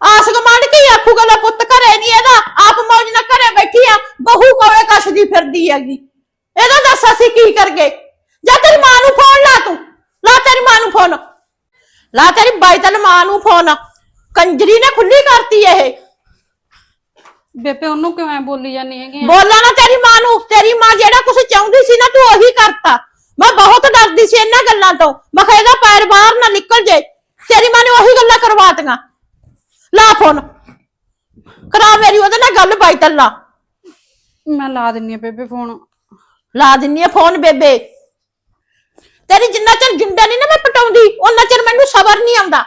ਆਸ ਗਮਾਂਡ ਕੀ ਆਖੂਗਾ ਲੈ ਪੁੱਤ ਘਰੇ ਨਹੀਂ ਇਹਦਾ। ਆਪ ਮੌਜ ਨਾਲ ਘਰੇ ਬੈਠੀ ਆ। ਬਹੂ ਕੋਲੇ ਕੱਛਦੀ ਫਿਰਦੀ ਹੈਗੀ। ਇਹਦਾ ਦੱਸ ਅਸੀਂ ਕੀ ਕਰਗੇ? ਜਾਂ ਤੇਰੀ ਮਾਂ ਨੂੰ ਫੋਨ ਲਾ ਤੂੰ। ਲਾ ਤੇਰੀ ਮਾਂ ਨੂੰ ਫੋਨ। ਲਾ ਤੇਰੀ ਬਾਈਤਲ ਮਾਂ ਨੂੰ ਫੋਨ। ਕੰਜਰੀ ਨੇ ਖੁੱਲੀ ਕਰਤੀ ਇਹ। ਬੇਬੇ ਉਹਨੂੰ ਕਿਵੇਂ ਬੋਲੀ ਜਾਨੀ ਹੈਗੀ ਆ? ਬੋਲਾ ਨਾ ਤੇਰੀ ਮਾਂ ਨੂੰ। ਤੇਰੀ ਮਾਂ ਜਿਹੜਾ ਕੁਝ ਚਾਹੁੰਦੀ ਸੀ ਨਾ ਤੂੰ ਉਹੀ ਕਰਤਾ। ਮੈਂ ਬਹੁਤ ਡਰਦੀ ਸੀ ਇਹਨਾਂ ਗੱਲਾਂ ਤੋਂ। ਮੈਂ ਕਿਹਾ ਇਹਦਾ ਪੈਰ ਬਾਹਰ ਨਾ ਨਿਕਲ ਜੇ। ਤੇਰੀ ਮਾਂ ਨੇ ਉਹੀ ਗੱਲਾਂ ਕਰਵਾਤੀਆਂ। ਲਾ ਫੋਨ। ਕਰਾ ਮੇਰੀ ਉਹਦੇ ਨਾਲ ਗੱਲ ਬਾਈ ਤੱਲਾ ਮੈਂ ਲਾ ਦਿੰਨੀ ਆ ਬੇਬੇ ਫੋਨ। ਲਾ ਦਿੰਨੀ ਆ ਫੋਨ ਬੇਬੇ। ਤੇਰੀ ਜਿੰਨਾ ਚਿਰ ਜੁੰਡਾ ਨਹੀਂ ਨਾ ਮੈਂ ਪਟਾਉਂਦੀ ਉਹਨਾਂ ਚਿਰ ਮੈਨੂੰ ਸਬਰ ਨਹੀਂ ਆਉਂਦਾ।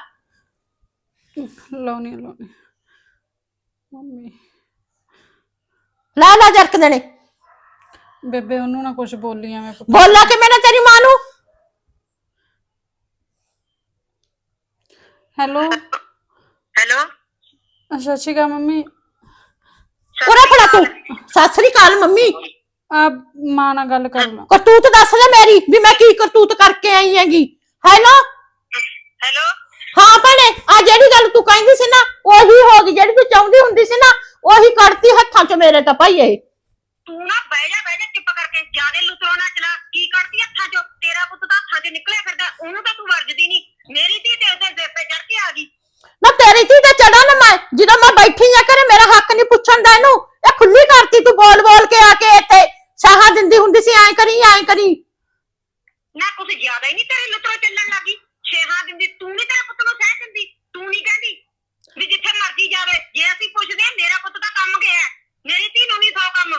ਲਾਉਣੀ ਲਾਉਣੀ। ਮੰਮੀ। ਲਾ ਲਾ ਜਰਕ ਦੇਣੇ। ਬੇਬੇ ਉਹਨੂੰ ਨਾ ਕੁਝ ਬੋਲੀ ਐਵੇਂ ਪੁੱਤ। ਬੋਲਾ ਕਿ ਮੈਂ ਨਾ ਤੇਰੀ ਮਾਂ ਨੂੰ? ਹੈਲੋ? ਹੈਲੋ? ਅੱਛਾ ਸ਼੍ਰੀ ਅਕਾਲ ਮੰਮੀ। ਉਰੇ ਫੜਾ ਤੂੰ। ਸਤਿ ਸ੍ਰੀ ਅਕਾਲ ਮੰਮੀ। ਆ ਮਾਂ ਨਾਲ ਗੱਲ ਕਰ ਲਾ। ਕਰਤੂਤ ਦੱਸ ਲੈ ਮੇਰੀ ਵੀ ਮੈਂ ਕੀ ਕਰਤੂਤ ਕਰਕੇ ਆਈ ਹੈਗੀ। Hello hello? ਹਾਂ ਭੈਣੇ ਆ ਜਿਹੜੀ ਗੱਲ ਤੂੰ ਕਹਿੰਦੀ ਸੀ ਨਾ ਉਹੀ ਹੋ ਗਈ। ਜਿਹੜੀ ਤੂੰ ਚਾਹੁੰਦੀ ਹੁੰਦੀ ਸੀ ਨਾ ਉਹੀ ਕੱਢਤੀ ਹੱਥਾਂ 'ਚ ਮੇਰੇ ਤਾਂ ਭਾਈ ਇਹ। ਤੂੰ ਨਾ ਬਹਿ ਜਾ ਬਹਿ ਜਾ ਚੁੱਪ ਕਰਕੇ। ਜਿਆਦੇ ਲੁਤਰੋ ਨਾ ਚਲਾ। ਕੀ ਕਰਦੀ ਹੱਥਾਂ 'ਚੋਂ? ਤੇਰਾ ਪੁੱਤ ਤਾਂ ਹੱਥਾਂ 'ਚ ਨਿਕਲਿਆ ਫਿਰਦਾ। ਉਹਨੂੰ ਤਾਂ ਤੂੰ ਵਰਜਦੀ ਨਹੀਂ ਮੇਰੀ ਧੀ ਤੇ ਉਹਦੇ ਸਿਰ ਤੇ ਚੜ ਕੇ ਆ ਗਈ। ਨਾ ਤੇਰੀ ਧੀ ਤੇ ਚੜਾ ਨਾ ਮੈਂ। ਜਦੋਂ ਮੈਂ ਬੈਠੀ ਆ ਘਰੇ ਮੇਰਾ ਹੱਕ ਨਹੀਂ ਪੁੱਛਣ ਦਾ ਇਹਨੂੰ। ਇਹ ਖੁੱਲੀ ਕਰਤੀ ਤੂੰ ਬੋਲ ਬੋਲ ਕੇ ਆ ਕੇ। ਦਿੰਦੀ ਹੁੰਦੀ ਸੀ ਐਂ ਕਰੀ ਐਂ ਕਰੀ। ਨਾ ਕੁਝ ਜ਼ਿਆਦਾ ਹੀ ਨਹੀਂ ਤੇਰੇ ਲੁਤਰੋ ਚੱਲਣ ਲੱਗੀ। ਛੇਹਾਂ ਦਿੰਦੀ ਤੂੰ ਨਹੀਂ ਤੇਰੇ ਪੁੱਤ ਨੂੰ ਸਹਿ ਦਿੰਦੀ ਤੂੰ ਨਹੀਂ ਕਹਿੰਦੀ ਵੀ ਜਿੱਥੇ ਮਰਜ਼ੀ ਜਾਵੇ। ਜੇ ਅਸੀਂ ਪੁੱਛਦੇ ਆ ਮੇਰਾ ਪੁੱਤ ਤਾਂ ਕੰਮ ਗਿਆ ਹੈ। ਮੇਰੀ ਧੀ ਨੂੰ ਨਹੀਂ ਸੌ ਕੰਮ।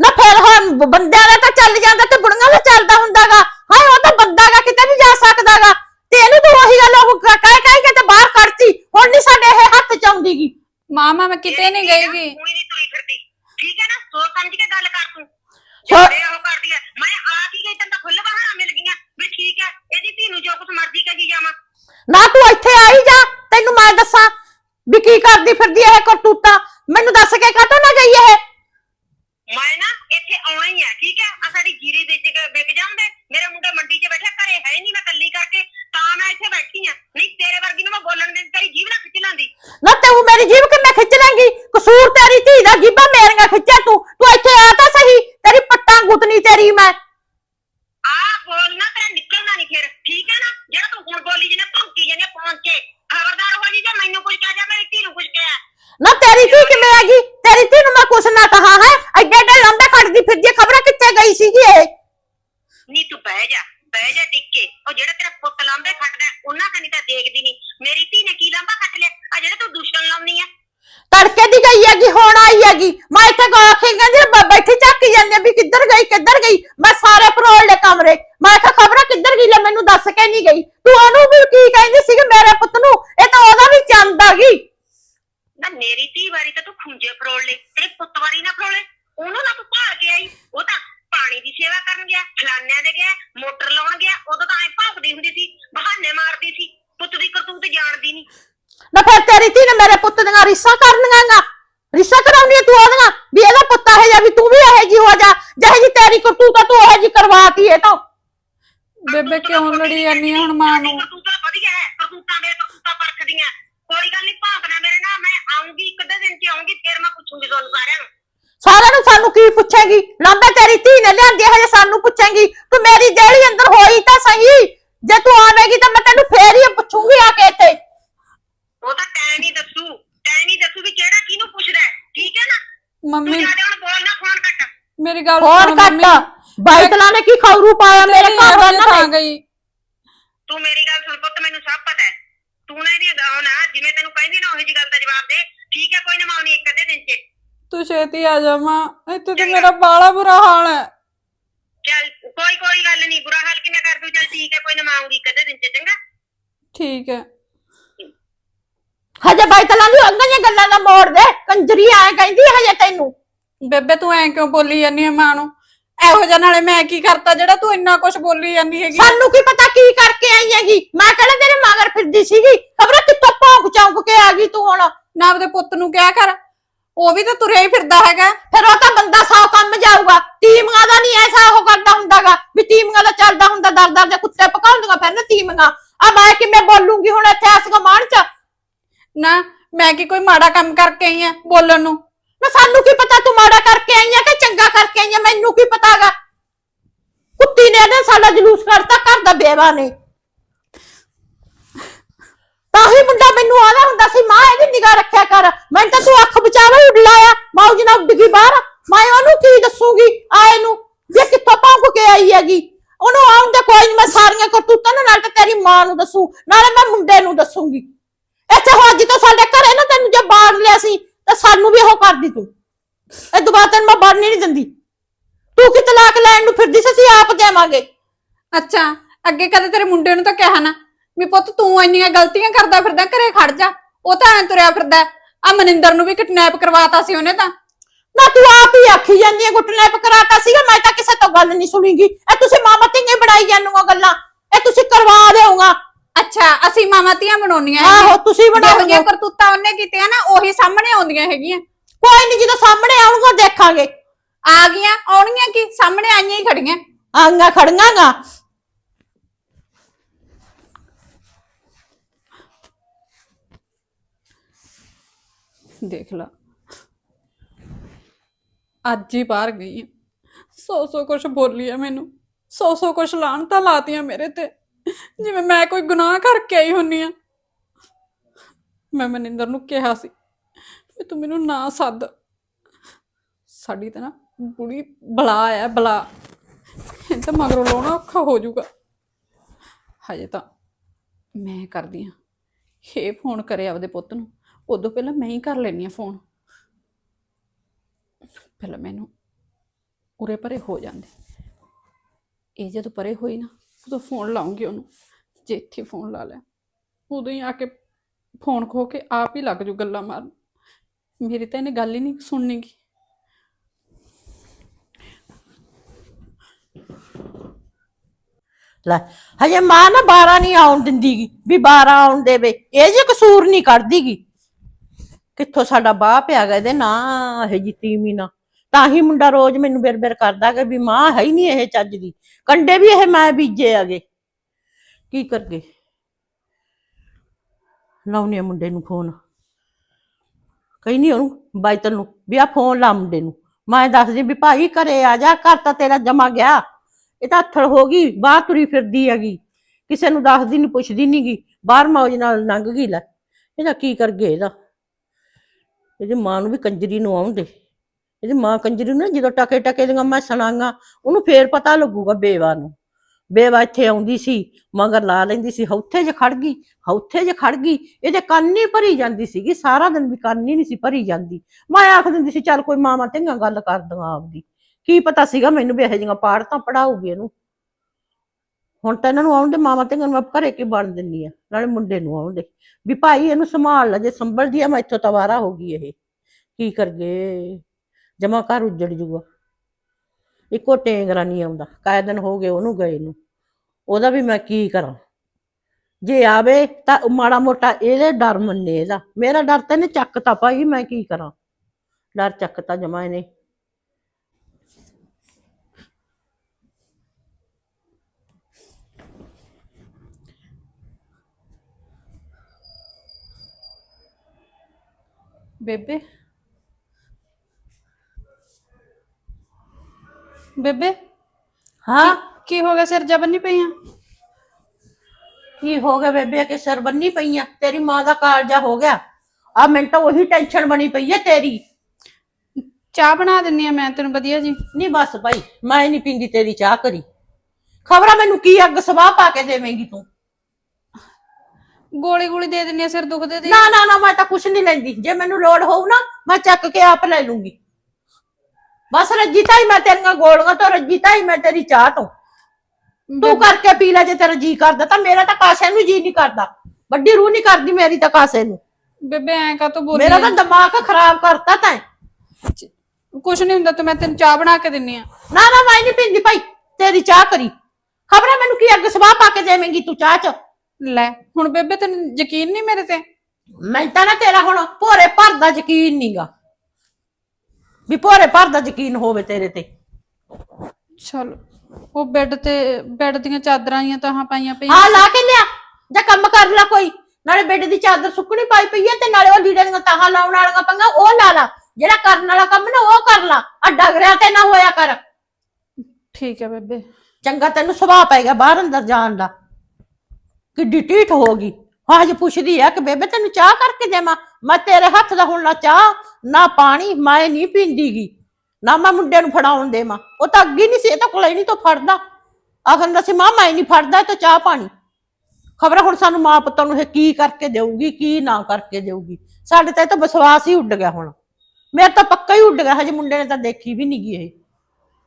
ਨਾ ਫਿਰ ਹੁਣ ਬ- ਬੰਦਿਆਂ ਦਾ ਤਾਂ ਚੱਲ ਜਾਂਦਾ ਤੇ ਬੁੜੀਆਂ ਦਾ ਚੱਲਦਾ ਹੁੰਦਾਗਾ। ਹਾਏ ਉਹ ਤਾਂ ਬੰਦਾਗਾ ਕਿਤੇ ਵੀ ਜਾ ਸਕਦਾਗਾ। ਤੇ ਇਹਨੂੰ ਤੂੰ ਉਹੀ ਗੱਲ ਉਹ ਕਹਿ ਕਹਿ ਕੇ ਤੇ ਬਾਹਰ ਕੱਢਤੀ। ਹੁਣ ਨਹੀਂ ਸਾਡੇ ਇਹ ਹੱਥ ਚ ਆਉਂਦੀਗੀ। ਮਾਮਾ ਮੈਂ ਕਿਤੇ ਨਹੀਂ ਗਈਗੀ ਨਾ ਕੋਈ ਨਹੀਂ ਤੁਰੀ ਫਿਰਦੀ। ਠੀਕ ਹੈ ਨਾ? ਸੋਚ ਸਮਝ ਕੇ ਗੱਲ ਕਰ ਤੂੰ। ਸੋ- ਜਿਹੜੇ ਉਹ ਕਰਦੀ ਹੈ ਮੈਂ ਆ ਕੀ ਗਈ ਤੈਨੂੰ ਤਾਂ ਖੁੱਲ ਬਹਾਨਾ ਮਿਲ ਗਈਆਂ ਵੀ ਠੀਕ ਹੈ ਇਹਦੀ ਧੀ ਨੂੰ ਜੋ ਕੁਝ ਮਰਜ਼ੀ ਕਹੀ ਜਾਵਾਂ ਨਾ ਤੂੰ ਇੱਥੇ ਆਈ ਜਾ ਤੈਨੂੰ ਮੈਂ ਦੱਸਾਂ ਵੀ ਕੀ ਕਰਦੀ ਫਿਰਦੀ ਇਹ ਕਰਤੂਤਾ ਮੈਨੂੰ ਦੱਸ ਧੀ ਕਿਵੇਂ ਆ ਗਈ ਤੇਰੀ ਧੀ ਨੂੰ ਮੈਂ ਕੁਛ ਨਾ ਕਹਾ ਹੈ ਐਡੇ ਐਡੇ ਲੰਬੇ ਫਿਰਦੀ ਖਬਰਾਂ ਕਿੱਥੇ ਗਈ ਸੀਗੀ ਇਹ? ਨੀ ਤੂੰ ਬਹਿ ਜਾ ਬਹਿ ਜਾ ਟਿੱਕ। ਕੇ ਉਹ ਜਿਹੜਾ ਤੇਰਾ ਪੁੱਤ ਲਾਂਬੇ ਖੱਟਦਾ ਹੈ, ਉਹਨਾਂ ਕਨੀ ਤਾਂ ਦੇਖਦੀ ਨਹੀਂ ਮੇਰੀ ਧੀ ਨੇ ਕੀ ਲਾਂਬਾ ਖੱਟ ਲਿਆ? ਆ ਜਿਹੜਾ ਤੂੰ ਦੁਸ਼ਮਣ ਲਾਉਣੀ ਆ। ਤੜਕੇ ਦੀ ਗਈ ਹੈਗੀ ਹੁਣ ਆਈ ਹੈਗੀ। ਮੈਂ ਇੱਥੇ ਗਾ ਕੇ ਕਹਿੰਦੀ ਬੈਠੀ ਝਾਕੀ ਜਾਂਦੀ ਵੀ ਕਿੱਧਰ ਗਈ ਕਿੱਧਰ ਗਈ? ਮੈਂ ਸਾਰੇ ਪਰੋਲ ਲੈ ਕਮਰੇ। ਮੈਂ ਕਿਹਾ ਖਬਰਾਂ ਕਿੱਧਰ ਗਈ ਲੈ ਮੈਨੂੰ ਦੱਸ ਕੇ ਨਹੀਂ ਗਈ। ਤੂੰ ਉਹਨੂੰ ਵੀ ਕੀ ਕਹਿੰਦੀ ਸੀ ਮੇਰੇ ਪੁੱਤ ਨੂੰ? ਇਹ ਤਾਂ ਉਹਦਾ ਵੀ ਚੰਦ ਆ ਗਈ। ਨਾ ਮੇਰੀ ਧੀ ਵਾਰੀ ਤਾਂ ਤੂੰ ਖੁੰਝੇ ਫਰੋਲ ਲੈ ਤੇਰੇ ਪੁੱਤ ਵਾਰੀ ਨਾ ਫਰੋਲੇ ਉਹਨੂੰ ਨਾ ਤੂੰ ਭਾਲ ਕੇ ਆਈ। ਉਹ ਤਾਂ ਪਾਣੀ ਦੀ ਸੇਵਾ ਕਰਨ ਗਿਆ ਫਲਾਨਿਆਂ ਦੇ ਗਿਆ ਮੋਟਰ ਲਾਉਣ ਗਿਆ ਉਦੋਂ ਤਾਂ ਐ ਭੌਂਕਦੀ ਹੁੰਦੀ ਸੀ ਬਹਾਨੇ ਮਾਰਦੀ ਸੀ ਪੁੱਤ ਦੀ ਕਰਤੂਤ ਜਾਣਦੀ ਨਹੀਂ ਨਾ ਫਿਰ ਤੇਰੀ ਧੀ ਨੇ ਮੇਰੇ ਪੁੱਤ ਦੀਆਂ ਰੀਸਾਂ ਕਰਨੀਆਂ ਗਾ। ਰੀਸਾਂ ਕਰਾਉਣੀਆਂ ਤੂੰ ਉਹਦੀਆਂ ਵੀ ਇਹਦਾ ਪੁੱਤ ਹੈ ਜਾਂ ਵੀ ਤੂੰ ਵੀ ਇਹੋ ਜੀ ਹੋ ਜਾ ਜਿਹੇ ਜੀ ਤੇਰੀ ਕਰਤੂਤ ਆ ਤੂੰ ਉਹੋ ਜੀ ਕਰਵਾਤੀ ਇਹ ਤਾਂ। ਬੇਬੇ ਕਿਉਂ ਲੜੀ ਜਾਂਦੀ ਹੁਣ ਮਾਂ ਨੂੰ? ਕਰਤੂਤਾਂ ਵਧੀਆ ਹੈ ਕਰਤੂਤਾਂ ਦੇ ਕਰਤੂਤਾਂ ਪਰਖਦੀਆਂ। ਕੋਈ ਗੱਲ ਨਹੀਂ ਭਾਂਕਣਾ ਮੇਰੇ ਨਾਲ ਮੈਂ ਆਉਂਗੀ ਇੱਕ ਅੱਧੇ ਦਿਨ ਚ ਆਉਂਗੀ ਫਿਰ ਮੈਂ ਪੁੱਛੂੰਗੀ ਤੁਹਾਨੂੰ ਸਾਰਿਆਂ ਨੂੰ। ਸਾਰਿਆਂ ਨੂੰ ਸਾਨੂੰ ਕੀ ਪੁੱਛੇਗੀ? ਲਾਂਬੇ ਤੇਰੀ ਧੀ ਨੇ ਲਿਆਂਦੀ ਹਜੇ ਸਾਨੂੰ ਪੁੱਛੇਗੀ ਤੂੰ ਮੇਰੀ ਜਿਹੜੀ ਅੰਦਰ ਹੋਈ ਤਾਂ ਸਹੀ ਜੇ ਤੂੰ ਆਵੇਂਗੀ ਤਾਂ ਮੈਂ ਤੈਨੂੰ ਫੇਰ ਹੀ ਪੁੱਛੂੰਗੀ ਆ ਕੇ ਇੱਥੇ। ਉਹ ਤਾਂ ਟਾਈਮ ਹੀ ਦੱਸੂ ਟਾਈਮ ਹੀ ਦੱਸੂ ਵੀ ਕਿਹੜਾ ਕਿਹਨੂੰ ਪੁੱਛਦਾ ਹੈ, ਠੀਕ ਹੈ ਨਾ? ਤੂੰ ਮੰਮੀ ਜ਼ਿਆਦਾ ਹੁਣ ਬੋਲ ਨਾ ਫੋਨ ਕੱਟ। ਮੇਰੀ ਗੱਲ ਹੋਰ ਸੁਣ ਬਾਈਤਲਾ ਨੇ ਕੀ ਖੌਰੂ ਪਾਇਆ? ਮੇਰੇ ਘਰ ਵਾਲਾ ਨੇ। ਗਈ। ਤੂੰ ਮੇਰੀ ਗੱਲ ਸੁਣ ਪੁੱਤ ਮੈਨੂੰ ਸਭ ਪਤਾ ਹੈ। ਤੂੰ ਨਾ ਇਹਦੀ ਅਗਾਉ ਨਾ ਜਿਵੇਂ ਤੈਨੂੰ ਕਹਿੰਦੀ ਨਾ ਉਹੀ ਜੀ ਗੱਲ ਦਾ ਜਵਾਬ ਦੇ। ਠੀਕ ਹੈ ਕੋਈ ਨਾ ਮਾਉਣੀ ਇੱਕ ਅੱਧੇ ਦਿਨ ਚ। ਤੂੰ ਛੇਤੀ ਆ ਜਾ ਮਾਂ ਇੱਥੇ ਤੇ ਮੇਰਾ ਬਾਲਾ ਬੁਰਾ ਹਾਲ ਹੈ। ਚੱਲ ਕੋਈ ਕੋਈ ਗੱਲ ਨਹੀਂ ਬੁਰਾ ਹਾਲ ਕਿਵੇਂ ਕਰ ਦੂ ਚੱਲ ਠੀਕ ਹੈ ਕੋਈ ਨਾ ਮਾਉਂਗੀ ਅੱਧੇ ਦਿਨ ਚ ਚੰਗਾ? ਠੀਕ ਹੈ। ਹਜੇ ਬਾਈਤਲਾ ਦੀ ਉਹਨਾਂ ਦੀਆਂ ਗੱਲਾਂ ਦਾ ਮੋੜ ਦੇ ਕੰਜਰੀ ਐ ਕਹਿੰਦੀ ਹਜੇ ਤੈਨੂੰ। ਬੇਬੇ ਤੂੰ ਐ ਕਿਉਂ ਬੋਲੀ ਜਾਂਦੀ ਹੈ ਮਾਂ ਨੂੰ? ਇਹੋ ਜਿਹਾ ਨਾਲੇ ਮੈਂ ਕੀ ਕਰਤਾ ਜਿਹੜਾ ਤੂੰ ਇੰਨਾ ਕੁਝ ਬੋਲੀ ਜਾਂਦੀ ਹੈਗੀ? ਸਾਨੂੰ ਕੀ ਪਤਾ ਕੀ ਕਰਕੇ ਆਈ ਹੈਗੀ? ਮੈਂ ਕਿਹੜਾ ਤੇਰੇ ਮਗਰ ਫਿਰਦੀ ਸੀਗੀ। ਖਬਰ ਕਿੱਥੋਂ ਭੌਂਕ ਚੌਂਕ ਕੇ ਆ ਗਈ ਤੂੰ ਹੁਣ? ਨਾ ਆਪਦੇ ਪੁੱਤ ਨੂੰ ਕਿਹਾ ਕਰ ਉਹ ਵੀ ਤਾਂ ਤੁਰਿਆ ਹੀ ਫਿਰਦਾ ਹੈਗਾ। ਫਿਰ ਉਹ ਤਾਂ ਬੰਦਾ ਸੌ ਕੰਮ ਜਾਊਗਾ। ਤੀਮੀਆਂ ਦਾ ਨਹੀਂ ਐਸਾ ਉਹ ਕਰਦਾ ਹੁੰਦਾਗਾ ਵੀ ਤੀਮੀਆਂ ਦਾ ਚੱਲਦਾ ਹੁੰਦਾ ਦਰ ਦਰ ਦੇ ਕੁੱਤੇ ਪਕਾਉਂਦੀਆਂ ਫਿਰਨ ਤੀਮੀਆਂ। ਆ ਮੈਂ ਕਿਵੇਂ ਬੋਲੂੰਗੀ ਹੁਣ ਇੱਥੇ ਅਸ ਗਮਾਨ ਚ? ਨਾ ਮੈਂ ਕੀ ਕੋਈ ਮਾੜਾ ਕੰਮ ਕਰਕੇ ਆਈ ਆ ਬੋਲਣ ਨੂੰ? ਨਾ ਸਾਨੂੰ ਕੀ ਪਤਾ ਤੂੰ ਮਾੜਾ ਕਰਕੇ ਆਈ ਆ ਕਿ ਚੰਗਾ ਕਰਕੇ ਆਈ ਆ ਮੈਨੂੰ ਕੀ ਪਤਾਗਾ? ਕੁੱਤੀ ਨੇ ਇਹਨੇ ਸਾਡਾ ਜਲੂਸ ਕਰਤਾ ਘਰ ਦਾ ਬੇਵਾ ਨੇ। ਤਾਂ ਹੀ ਮੁੰਡਾ ਮੈਨੂੰ ਆਦਾ ਹੁੰਦਾ ਸੀ, ਮਾਂ ਇਹਦੀ ਨਿਗਾਹ ਰੱਖਿਆ ਕਰ। ਮੈਂ ਤਾਂ ਤੂੰ ਅੱਖ ਬਚਾਵਾ ਹੀ ਉੱਡ ਲਾਇਆ ਨਾਲ ਉੱਡ ਬਾਹਰ। ਮੈਂ ਉਹਨੂੰ ਕੀ ਦੱਸੂਗੀ ਆਏ ਨੂੰ? ਜੇ ਕਿੱਥੋਂ ਭੌਂਕ ਕੇ ਆਈ ਹੈਗੀ? ਉਹਨੂੰ ਆਉਣ ਕੋਈ ਨੀ, ਮੈਂ ਸਾਰੀਆਂ ਕਰਤੂਤਾਂ ਨਾਲ ਤਾਂ ਤੇਰੀ ਮਾਂ ਨੂੰ ਦੱਸੂ, ਨਾਲੇ ਮੈਂ ਮੁੰਡੇ ਨੂੰ ਦੱਸੂਗੀ। ਇੱਥੇ ਹੋ ਅੱਜ ਤੋਂ ਸਾਡੇ ਘਰੇ ਨਾ ਤੈਨੂੰ ਜੇ ਬਾੜ ਲਿਆ ਸੀ, ਤਾਂ ਸਾਨੂੰ ਵੀ ਉਹ ਕਰਦੀ ਤੂੰ। ਇਹ ਦੁਬਾਰਾ ਤੈਨੂੰ ਮੈਂ ਬਾੜਨੀ ਨਹੀਂ ਦਿੰਦੀ। ਤੂੰ ਕਿ ਤਲਾਕ ਲੈਣ ਨੂੰ ਫਿਰਦੀ ਸੀ, ਅਸੀਂ ਆਪ ਦੇਵਾਂਗੇ। ਅੱਛਾ, ਅੱਗੇ ਕਦੇ ਤੇਰੇ ਮੁੰਡੇ ਨੂੰ ਤਾਂ ਕਿਹਾ ਨਾ। ਵੀ ਪੁੱਤ ਤੂੰ ਇੰਨੀਆਂ ਗਲਤੀਆਂ ਕਰਦਾ ਫਿਰਦਾ ਘਰੇ ਖੜ ਜਾ। ਉਹ ਤਾਂ ਐਂ ਤੁਰਿਆ ਫਿਰਦਾ। ਆ ਮਨਿੰਦਰ ਨੂੰ ਵੀ ਕਿਡਨੈਪ ਕਰਵਾਤਾ ਸੀ ਉਹਨੇ ਤਾਂ। ਨਾ ਤੂੰ ਆਪ ਹੀ ਆਖੀ ਜਾਂਦੀ ਹੈ ਗੁੱਟਨੈਪ ਕਰਾਤਾ ਸੀਗਾ ਮੈਂ ਤਾਂ ਕਿਸੇ ਤੋਂ ਗੱਲ ਨਹੀਂ ਸੁਣੀਗੀ। ਇਹ ਤੁਸੀਂ ਮਾਮਾ ਧੀਏ ਬਣਾਈ ਜਾਂਨੂਗਾ ਗੱਲਾਂ। ਇਹ ਤੁਸੀਂ ਕਰਵਾ ਦੇਊਗਾ ਅੱਛਾ ਅਸੀਂ ਮਾਮਾ ਧੀਆਂ ਬਣਾਉਣੀਆਂ ਆਹੋ ਤੁਸੀਂ ਜਿਹੋ ਬਣਾਓਗੇ ਜਿਹੀਆਂ ਕਰਤੂਤਾਂ ਉਹਨੇ ਕੀਤੀਆਂ ਨਾ ਉਹੀ ਸਾਹਮਣੇ ਆਉਂਦੀਆਂ ਹੈਗੀਆਂ। ਕੋਈ ਨਹੀਂ ਜਦੋਂ ਸਾਹਮਣੇ ਆਉਣਗਾ ਦੇਖਾਂਗੇ। ਆ ਗਈਆਂ ਆਉਣੀਆਂ ਕੀ? ਸਾਹਮਣੇ ਆਈਆਂ ਹੀ ਖੜੀਆਂ। ਆਂਗਾ ਖੜੀਆਂਗਾ ਦੇਖ ਲਾ। ਅੱਜ ਹੀ ਬਾਹਰ ਗਈ ਆ। ਸੌ ਸੌ ਕੁਛ ਬੋਲੀ ਆ ਮੈਨੂੰ। ਸੌ ਸੌ ਕੁਛ ਲਾਣ ਤਾਂ ਲਾਤੀਆਂ ਮੇਰੇ ਤੇ। ਜਿਵੇਂ ਮੈਂ ਕੋਈ ਗੁਨਾਹ ਕਰਕੇ ਆਈ ਹੁੰਨੀ ਆ। ਮੈਂ ਮਨਿੰਦਰ ਨੂੰ ਕਿਹਾ ਸੀ ਵੀ ਤੂੰ ਮੈਨੂੰ ਨਾ ਸੱਦ। ਸਾਡੀ ਤਾਂ ਨਾ ਬੁੜੀ ਬਲਾ ਆ, ਬਲਾ। ਇਹ ਤਾਂ ਮਗਰੋਂ ਲਾਉਣਾ ਔਖਾ ਹੋ ਜਾਊਗਾ। ਹਜੇ ਤਾਂ ਮੈਂ ਕਰਦੀ ਆ। ਇਹ ਫੋਨ ਕਰੇ ਆਪਦੇ ਪੁੱਤ ਨੂੰ। ਉਦੋਂ ਪਹਿਲਾਂ ਮੈਂ ਹੀ ਕਰ ਲੈਣੀ ਆ ਫੋਨ ਪਹਿਲਾਂ ਮੈਨੂੰ ਉਰੇ ਪਰੇ ਹੋ ਜਾਂਦੇ। ਇਹ ਜਦੋਂ ਪਰੇ ਹੋਈ ਨਾ, ਉਦੋਂ ਫੋਨ ਲਾਉਂਗੀ ਉਹਨੂੰ, ਜੇ ਇੱਥੇ ਫੋਨ ਲਾ ਲਿਆ ਉਦੋਂ ਹੀ ਆ ਕੇ ਫੋਨ ਖੋ ਕੇ ਆਪ ਹੀ ਲੱਗ ਜੂ ਗੱਲਾਂ ਮਾਰਨ। ਮੇਰੀ ਤਾਂ ਇਹਨੇ ਗੱਲ ਹੀ ਨਹੀਂ ਸੁਣਨੀ ਗੀ। ਲੈ, ਹਜੇ ਮਾਂ ਨਾ 12 ਨਹੀਂ ਆਉਣ ਦਿੰਦੀਗੀ ਵੀ 12 ਆਉਣ ਦੇਵੇ। ਇਹ ਜੇ ਕਸੂਰ ਨਹੀਂ ਕੱਢਦੀਗੀ ਕਿੱਥੋਂ ਸਾਡਾ ਬਾਹ ਪਿਆ ਗਾ ਇਹਦੇ ਨਾ ਇਹ ਜੀ ਤੀਮੀ ਨਾ। ਤਾਂ ਹੀ ਮੁੰਡਾ ਰੋਜ਼ ਮੈਨੂੰ ਬਿਰ-ਬਿਰ ਕਰਦਾ ਕਿ ਵੀ ਮਾਂ ਹੈ ਹੀ ਨਹੀਂ ਇਹ ਚੱਜ ਦੀ। ਕੰਡੇ ਵੀ ਇਹ ਮੈਂ ਬੀਜੇ ਆਗੇ ਕੀ ਕਰਗੇ? ਲਾਉਣੀ ਆ ਮੁੰਡੇ ਨੂੰ ਫੋਨ। ਕਹੀ ਨਹੀਂ ਉਹਨੂੰ, ਬਾਈਤਲ ਨੂੰ, ਵੀ ਆ ਫੋਨ ਲਾ ਮੁੰਡੇ ਨੂੰ। ਮੈਂ ਦੱਸਦੀ ਵੀ ਭਾਈ ਘਰੇ ਆ ਜਾ, ਘਰ ਤਾਂ ਤੇਰਾ ਜਮਾ ਗਿਆ। ਇਹ ਤਾਂ ਅੱਥੜ ਹੋ ਗਈ ਬਾਹਰ ਤੁਰੀ ਫਿਰਦੀ ਹੈਗੀ। ਕਿਸੇ ਨੂੰ ਦੱਸਦੀ ਨਹੀਂ ਪੁੱਛਦੀ ਨੀ ਗੀ। ਬਾਹਰ ਮੌਜ ਨਾਲ ਲੰਘ ਗਈ ਲੈ। ਇਹਦਾ ਕੀ ਕਰਗੇ ਇਹਦਾ? ਇਹਦੀ ਮਾਂ ਨੂੰ ਵੀ ਕੰਜਰੀ ਨੂੰ ਆਉਣ ਦੇ ਇਹਦੀ ਮਾਂ ਕੰਜਰੀ ਨੂੰ ਨਾ ਜਦੋਂ ਟਕੇ ਟਕੇ ਦੀਆਂ ਮੈਂ ਸੁਣਾਂਗਾ ਉਹਨੂੰ ਫੇਰ ਪਤਾ ਲੱਗੂਗਾ ਬੇਵਾ ਨੂੰ। ਬੇਵਾ ਇੱਥੇ ਆਉਂਦੀ ਸੀ, ਮਗਰ ਲਾ ਲੈਂਦੀ ਸੀ ਹੌਥੇ 'ਚ ਖੜ ਗਈ ਹੌਥੇ 'ਚ ਖੜ ਗਈ, ਇਹਦੇ ਕੰਨ ਹੀ ਭਰੀ ਜਾਂਦੀ ਸੀਗੀ, ਸਾਰਾ ਦਿਨ ਵੀ ਕੰਨ ਹੀ ਨਹੀਂ ਸੀ ਭਰੀ ਜਾਂਦੀ। ਮੈਂ ਆਖ ਦਿੰਦੀ ਸੀ, ਚੱਲ ਕੋਈ ਮਾਮਾ ਧੀਆਂ ਗੱਲ ਕਰ ਦਾਂ ਆਪਦੀ। ਕੀ ਪਤਾ ਸੀਗਾ ਮੈਨੂੰ ਵੀ ਇਹੋ ਜਿਹੀਆਂ ਪਾੜ ਤਾਂ ਪੜਾਉਗੀ ਇਹਨੂੰ। ਹੁਣ ਤਾਂ ਇਹਨਾਂ ਨੂੰ ਆਉਣ ਦੇ ਮਾਮਾ ਤੇ ਮੈਂ ਘਰੇ ਕੀ ਬਣ ਦਿੰਨੀ ਆ, ਨਾਲੇ ਮੁੰਡੇ ਨੂੰ ਆਉਣ ਦੇ। ਵੀ ਭਾਈ ਇਹਨੂੰ ਸੰਭਾਲ ਲੈ, ਜੇ ਸੰਭਲਦੀ ਆ, ਮੈਂ ਇੱਥੋਂ ਤਵਾਰਾ ਹੋ ਗਈ ਇਹ। ਕੀ ਕਰਗੇ ਜਮਾ ਘਰ ਉੱਜੜ ਜੂਗਾ। ਇੱਕੋ ਟੇਂਗਰਾ ਨਹੀਂ ਆਉਂਦਾ। ਕਾਇ ਦਿਨ ਹੋ ਗਏ ਉਹਨੂੰ ਗਏ ਨੂੰ। ਉਹਦਾ ਵੀ ਮੈਂ ਕੀ ਕਰਾਂ? ਜੇ ਆਵੇ ਤਾਂ ਮਾੜਾ ਮੋਟਾ ਇਹਦੇ ਡਰ ਮੰਨੇ ਇਹਦਾ। ਮੇਰਾ ਡਰ ਤਾਂ ਇਹਨੇ ਚੱਕਤਾ ਭਾਈ, ਮੈਂ ਕੀ ਕਰਾਂ? ਡਰ ਚੱਕਤਾ ਜਮਾ ਇਹਨੇ। ਬੇਬੇ। ਬੇਬੇ ਹਾਂ। ਕੀ ਹੋ ਗਿਆ? ਸਿਰ ਜਬਨ ਨਹੀਂ ਪਈਆਂ? ਕੀ ਹੋ ਗਿਆ ਬੇਬੇ? ਕਿ ਸਿਰ ਬੰਨੀ ਪਈਆਂ ਤੇਰੀ ਮਾਂ ਦਾ ਕਾਲਜਾ ਹੋ ਗਿਆ। ਆ ਮੈਨੂੰ ਤਾਂ ਉਹੀ ਟੈਨਸ਼ਨ ਬਣੀ ਪਈ ਹੈ ਤੇਰੀ। ਚਾਹ ਬਣਾ ਦਿੰਨੀ ਆ ਮੈਂ ਤੈਨੂੰ ਵਧੀਆ ਜੀ। ਨਹੀਂ ਬਸ ਭਾਈ ਮੈਂ ਨਹੀਂ ਪੀਂਦੀ ਤੇਰੀ ਚਾਹ ਕਰੀ ਖਬਰਾਂ ਮੈਨੂੰ ਕੀ ਅੱਗ ਸਵਾਹ ਪਾ ਕੇ ਦੇਵੇਂਗੀ ਤੂੰ? ਗੋਲੀ ਗੋਲੀ ਦੇ ਦਿੰਨੀ ਆ ਸਿਰ ਦੁਖਦੇ ਦੀ ਨਾ ਨਾ ਨਾ ਮੈਂ ਤਾਂ ਕੁਛ ਨਹੀਂ ਲੈਂਦੀ। ਜੇ ਮੈਨੂੰ ਲੋੜ ਹੋਊ ਨਾ ਮੈਂ ਚੱਕ ਕੇ ਆਪ ਲੈ ਲੂੰਗੀ। ਬਸ ਰੱਜੀ ਤਾਈ ਮੈਂ ਤੇਰੀਆਂ ਗੋਲੀਆਂ ਤੋਂ ਰੱਜੀ ਤਾਈ ਮੈਂ ਤੇਰੀ ਚਾਹ ਤੋਂ। ਤੂੰ ਕਰਕੇ ਪੀ ਲੈ ਜੇ ਤੇਰਾ ਜੀ ਕਰਦਾ ਤਾਂ ਮੇਰਾ ਤਾਂ ਕਾਸੇ ਨੂੰ ਜੀ ਨਹੀਂ ਕਰਦਾ। ਵੱਡੀ ਰੂਹ ਨਹੀਂ ਕਰਦੀ ਮੇਰੀ ਤਾਂ ਕਾਸੇ ਨੂੰ। ਬੇਬੇ ਐਂ ਕਾ ਤੂੰ ਬੋਲੀ ਮੇਰਾ ਤਾਂ ਦਿਮਾਗ ਖਰਾਬ ਕਰਤਾ ਤੈਂ। ਕੁਛ ਨਹੀਂ ਹੁੰਦਾ ਤੂੰ ਮੈਂ ਤੈਨੂੰ ਚਾਹ ਬਣਾ ਕੇ ਦਿੰਨੀ ਆ। ਨਾ ਨਾ ਮੈਂ ਨਹੀਂ ਪੀਂਦੀ ਭਾਈ। ਤੇਰੀ ਚਾਹ ਕਰੀ। ਖਬਰਾਂ ਮੈਨੂੰ ਕੀ ਅੱਗ ਸਵਾਹ ਪਾ ਕੇ ਦੇਵੇਂਗੀ ਤੂੰ ਚਾਹ ਚ? ਲੈ ਹੁਣ ਬੇਬੇ ਤੈਨੂੰ ਯਕੀਨ ਨਹੀਂ ਮੇਰੇ ਤੇ? ਮੈਂ ਤਾਂ ਨਾ ਤੇਰਾ ਹੁਣ ਭੋਰੇ ਭਰ ਦਾ ਯਕੀਨ ਨਹੀਂਗਾ। ਵੀ ਭੋਰੇ ਭਰ ਦਾ ਯਕੀਨ ਹੋਵੇ ਤੇਰੇ ਤੇ। ਚਲ ਉਹ ਬੈੱਡ ਤੇ ਬੈੱਡ ਦੀਆਂ ਚਾਦਰਾਂ ਆਈਆਂ ਤਾਂ ਪਾਈਆਂ ਪਈਆਂ ਆ ਲਾ ਕੇ ਲਿਆ ਜਾਂ ਕੰਮ ਕਰ ਲੈ ਕੋਈ। ਨਾਲੇ ਬੈੱਡ ਦੀ ਚਾਦਰ ਸੁੱਕਣੀ ਪਾਈ ਪਈ ਹੈ ਤੇ ਨਾਲੇ ਉਹ ਲੀੜੇ ਦੀਆਂ ਤਾਹਾਂ ਲਾਉਣ ਵਾਲੀਆਂ ਪੰਗਾ ਉਹ ਲਾ ਲਾ। ਜਿਹੜਾ ਕਰਨ ਵਾਲਾ ਕੰਮ ਨਾ ਉਹ ਕਰ ਲਾ। ਆ ਡਗਰਿਆ ਤੇ ਨਾ ਹੋਇਆ ਕਰ। ਠੀਕ ਹੈ ਬੇਬੇ। ਚੰਗਾ ਤੈਨੂੰ ਸੁਭਾਅ ਪੈ ਗਿਆ ਬਾਹਰ ਅੰਦਰ ਜਾਣ ਦਾ। ਕਿੱਡੀ ਢੀਠ ਹੋ ਗਈ। ਅੱਜ ਪੁੱਛਦੀ ਆ ਕਿ ਬੇਬੇ ਤੈਨੂੰ ਚਾਹ ਕਰਕੇ ਦੇਵਾਂ? ਮੈਂ ਤੇਰੇ ਹੱਥ ਦਾ ਹੁਣ ਨਾ ਚਾਹ, ਨਾ ਪਾਣੀ, ਮੈਂ ਨਹੀਂ ਪੀਂਦੀਗੀ ਨਾ ਮੈਂ ਮੁੰਡੇ ਨੂੰ ਫੜਾਉਣ ਦੇਵਾਂ। ਉਹ ਤਾਂ ਅੱਗੇ ਨਹੀਂ ਸੀ, ਇਹ ਤਾਂ ਕੋਲੇ ਨਹੀਂ ਤੋਂ ਫੜਦਾ। ਆਖੰਦਾ ਸੀ ਮਾਂ, ਮੈਂ ਨਹੀਂ ਫੜਦਾ, ਇਹ ਤਾਂ ਚਾਹ ਪਾਣੀ। ਖਬਰ ਹੁਣ ਸਾਨੂੰ ਮਾਂ ਪੁੱਤਾਂ ਨੂੰ ਇਹ ਕੀ ਕਰਕੇ ਦੇਊਗੀ, ਕੀ ਨਾ ਕਰਕੇ ਦੇਊਗੀ। ਸਾਡੇ ਤਾਂ ਇਹ ਤਾਂ ਵਿਸ਼ਵਾਸ ਹੀ ਉੱਡ ਗਿਆ ਹੁਣ। ਮੇਰਾ ਤਾਂ ਪੱਕਾ ਹੀ ਉੱਡ ਗਿਆ, ਹਜੇ ਮੁੰਡੇ ਨੇ ਤਾਂ ਦੇਖੀ ਵੀ ਨਹੀਂ ਗਈ ਇਹ।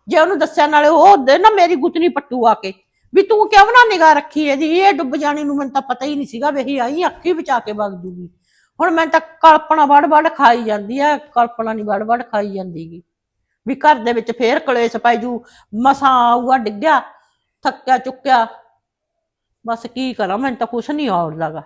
ਜੇ ਉਹਨੂੰ ਦੱਸਿਆ ਨਾਲੇ ਉਹ ਦੇ ਨਾ ਮੇਰੀ ਗੁੱਤਨੀ ਪੱਟੂ ਆ ਕੇ। ਵੀ ਤੂੰ ਕਿਉਂ ਨਾ ਨਿਗਾਹ ਰੱਖੀ ਇਹਦੀ? ਇਹ ਡੁੱਬ ਜਾਣੀ ਨੂੰ ਮੈਨੂੰ ਤਾਂ ਪਤਾ ਹੀ ਨਹੀਂ ਸੀਗਾ ਵੀ ਇਹ ਆਈ, ਅੱਖੀ ਬਚਾ ਕੇ ਵਗ ਜੂਗੀ। ਹੁਣ ਮੈਂ ਤਾਂ ਕਲਪਨਾ ਵੜ ਵੜ ਖਾਈ ਜਾਂਦੀ ਆ, ਕਲਪਨਾ ਨਹੀਂ ਵੜ ਵੜ ਖਾਈ ਜਾਂਦੀਗੀ। ਵੀ ਘਰ ਦੇ ਵਿੱਚ ਫੇਰ ਕਲੇਸ਼ ਪੈ ਜੂ, ਮਸਾਂ ਆਊਗਾ, ਡਿੱਗਿਆ, ਥੱਕਿਆ, ਚੁੱਕਿਆ। ਬਸ ਕੀ ਕਰਾਂ, ਮੈਨੂੰ ਤਾਂ ਕੁਛ ਨਹੀਂ ਆਉਣ ਲੱਗਾ।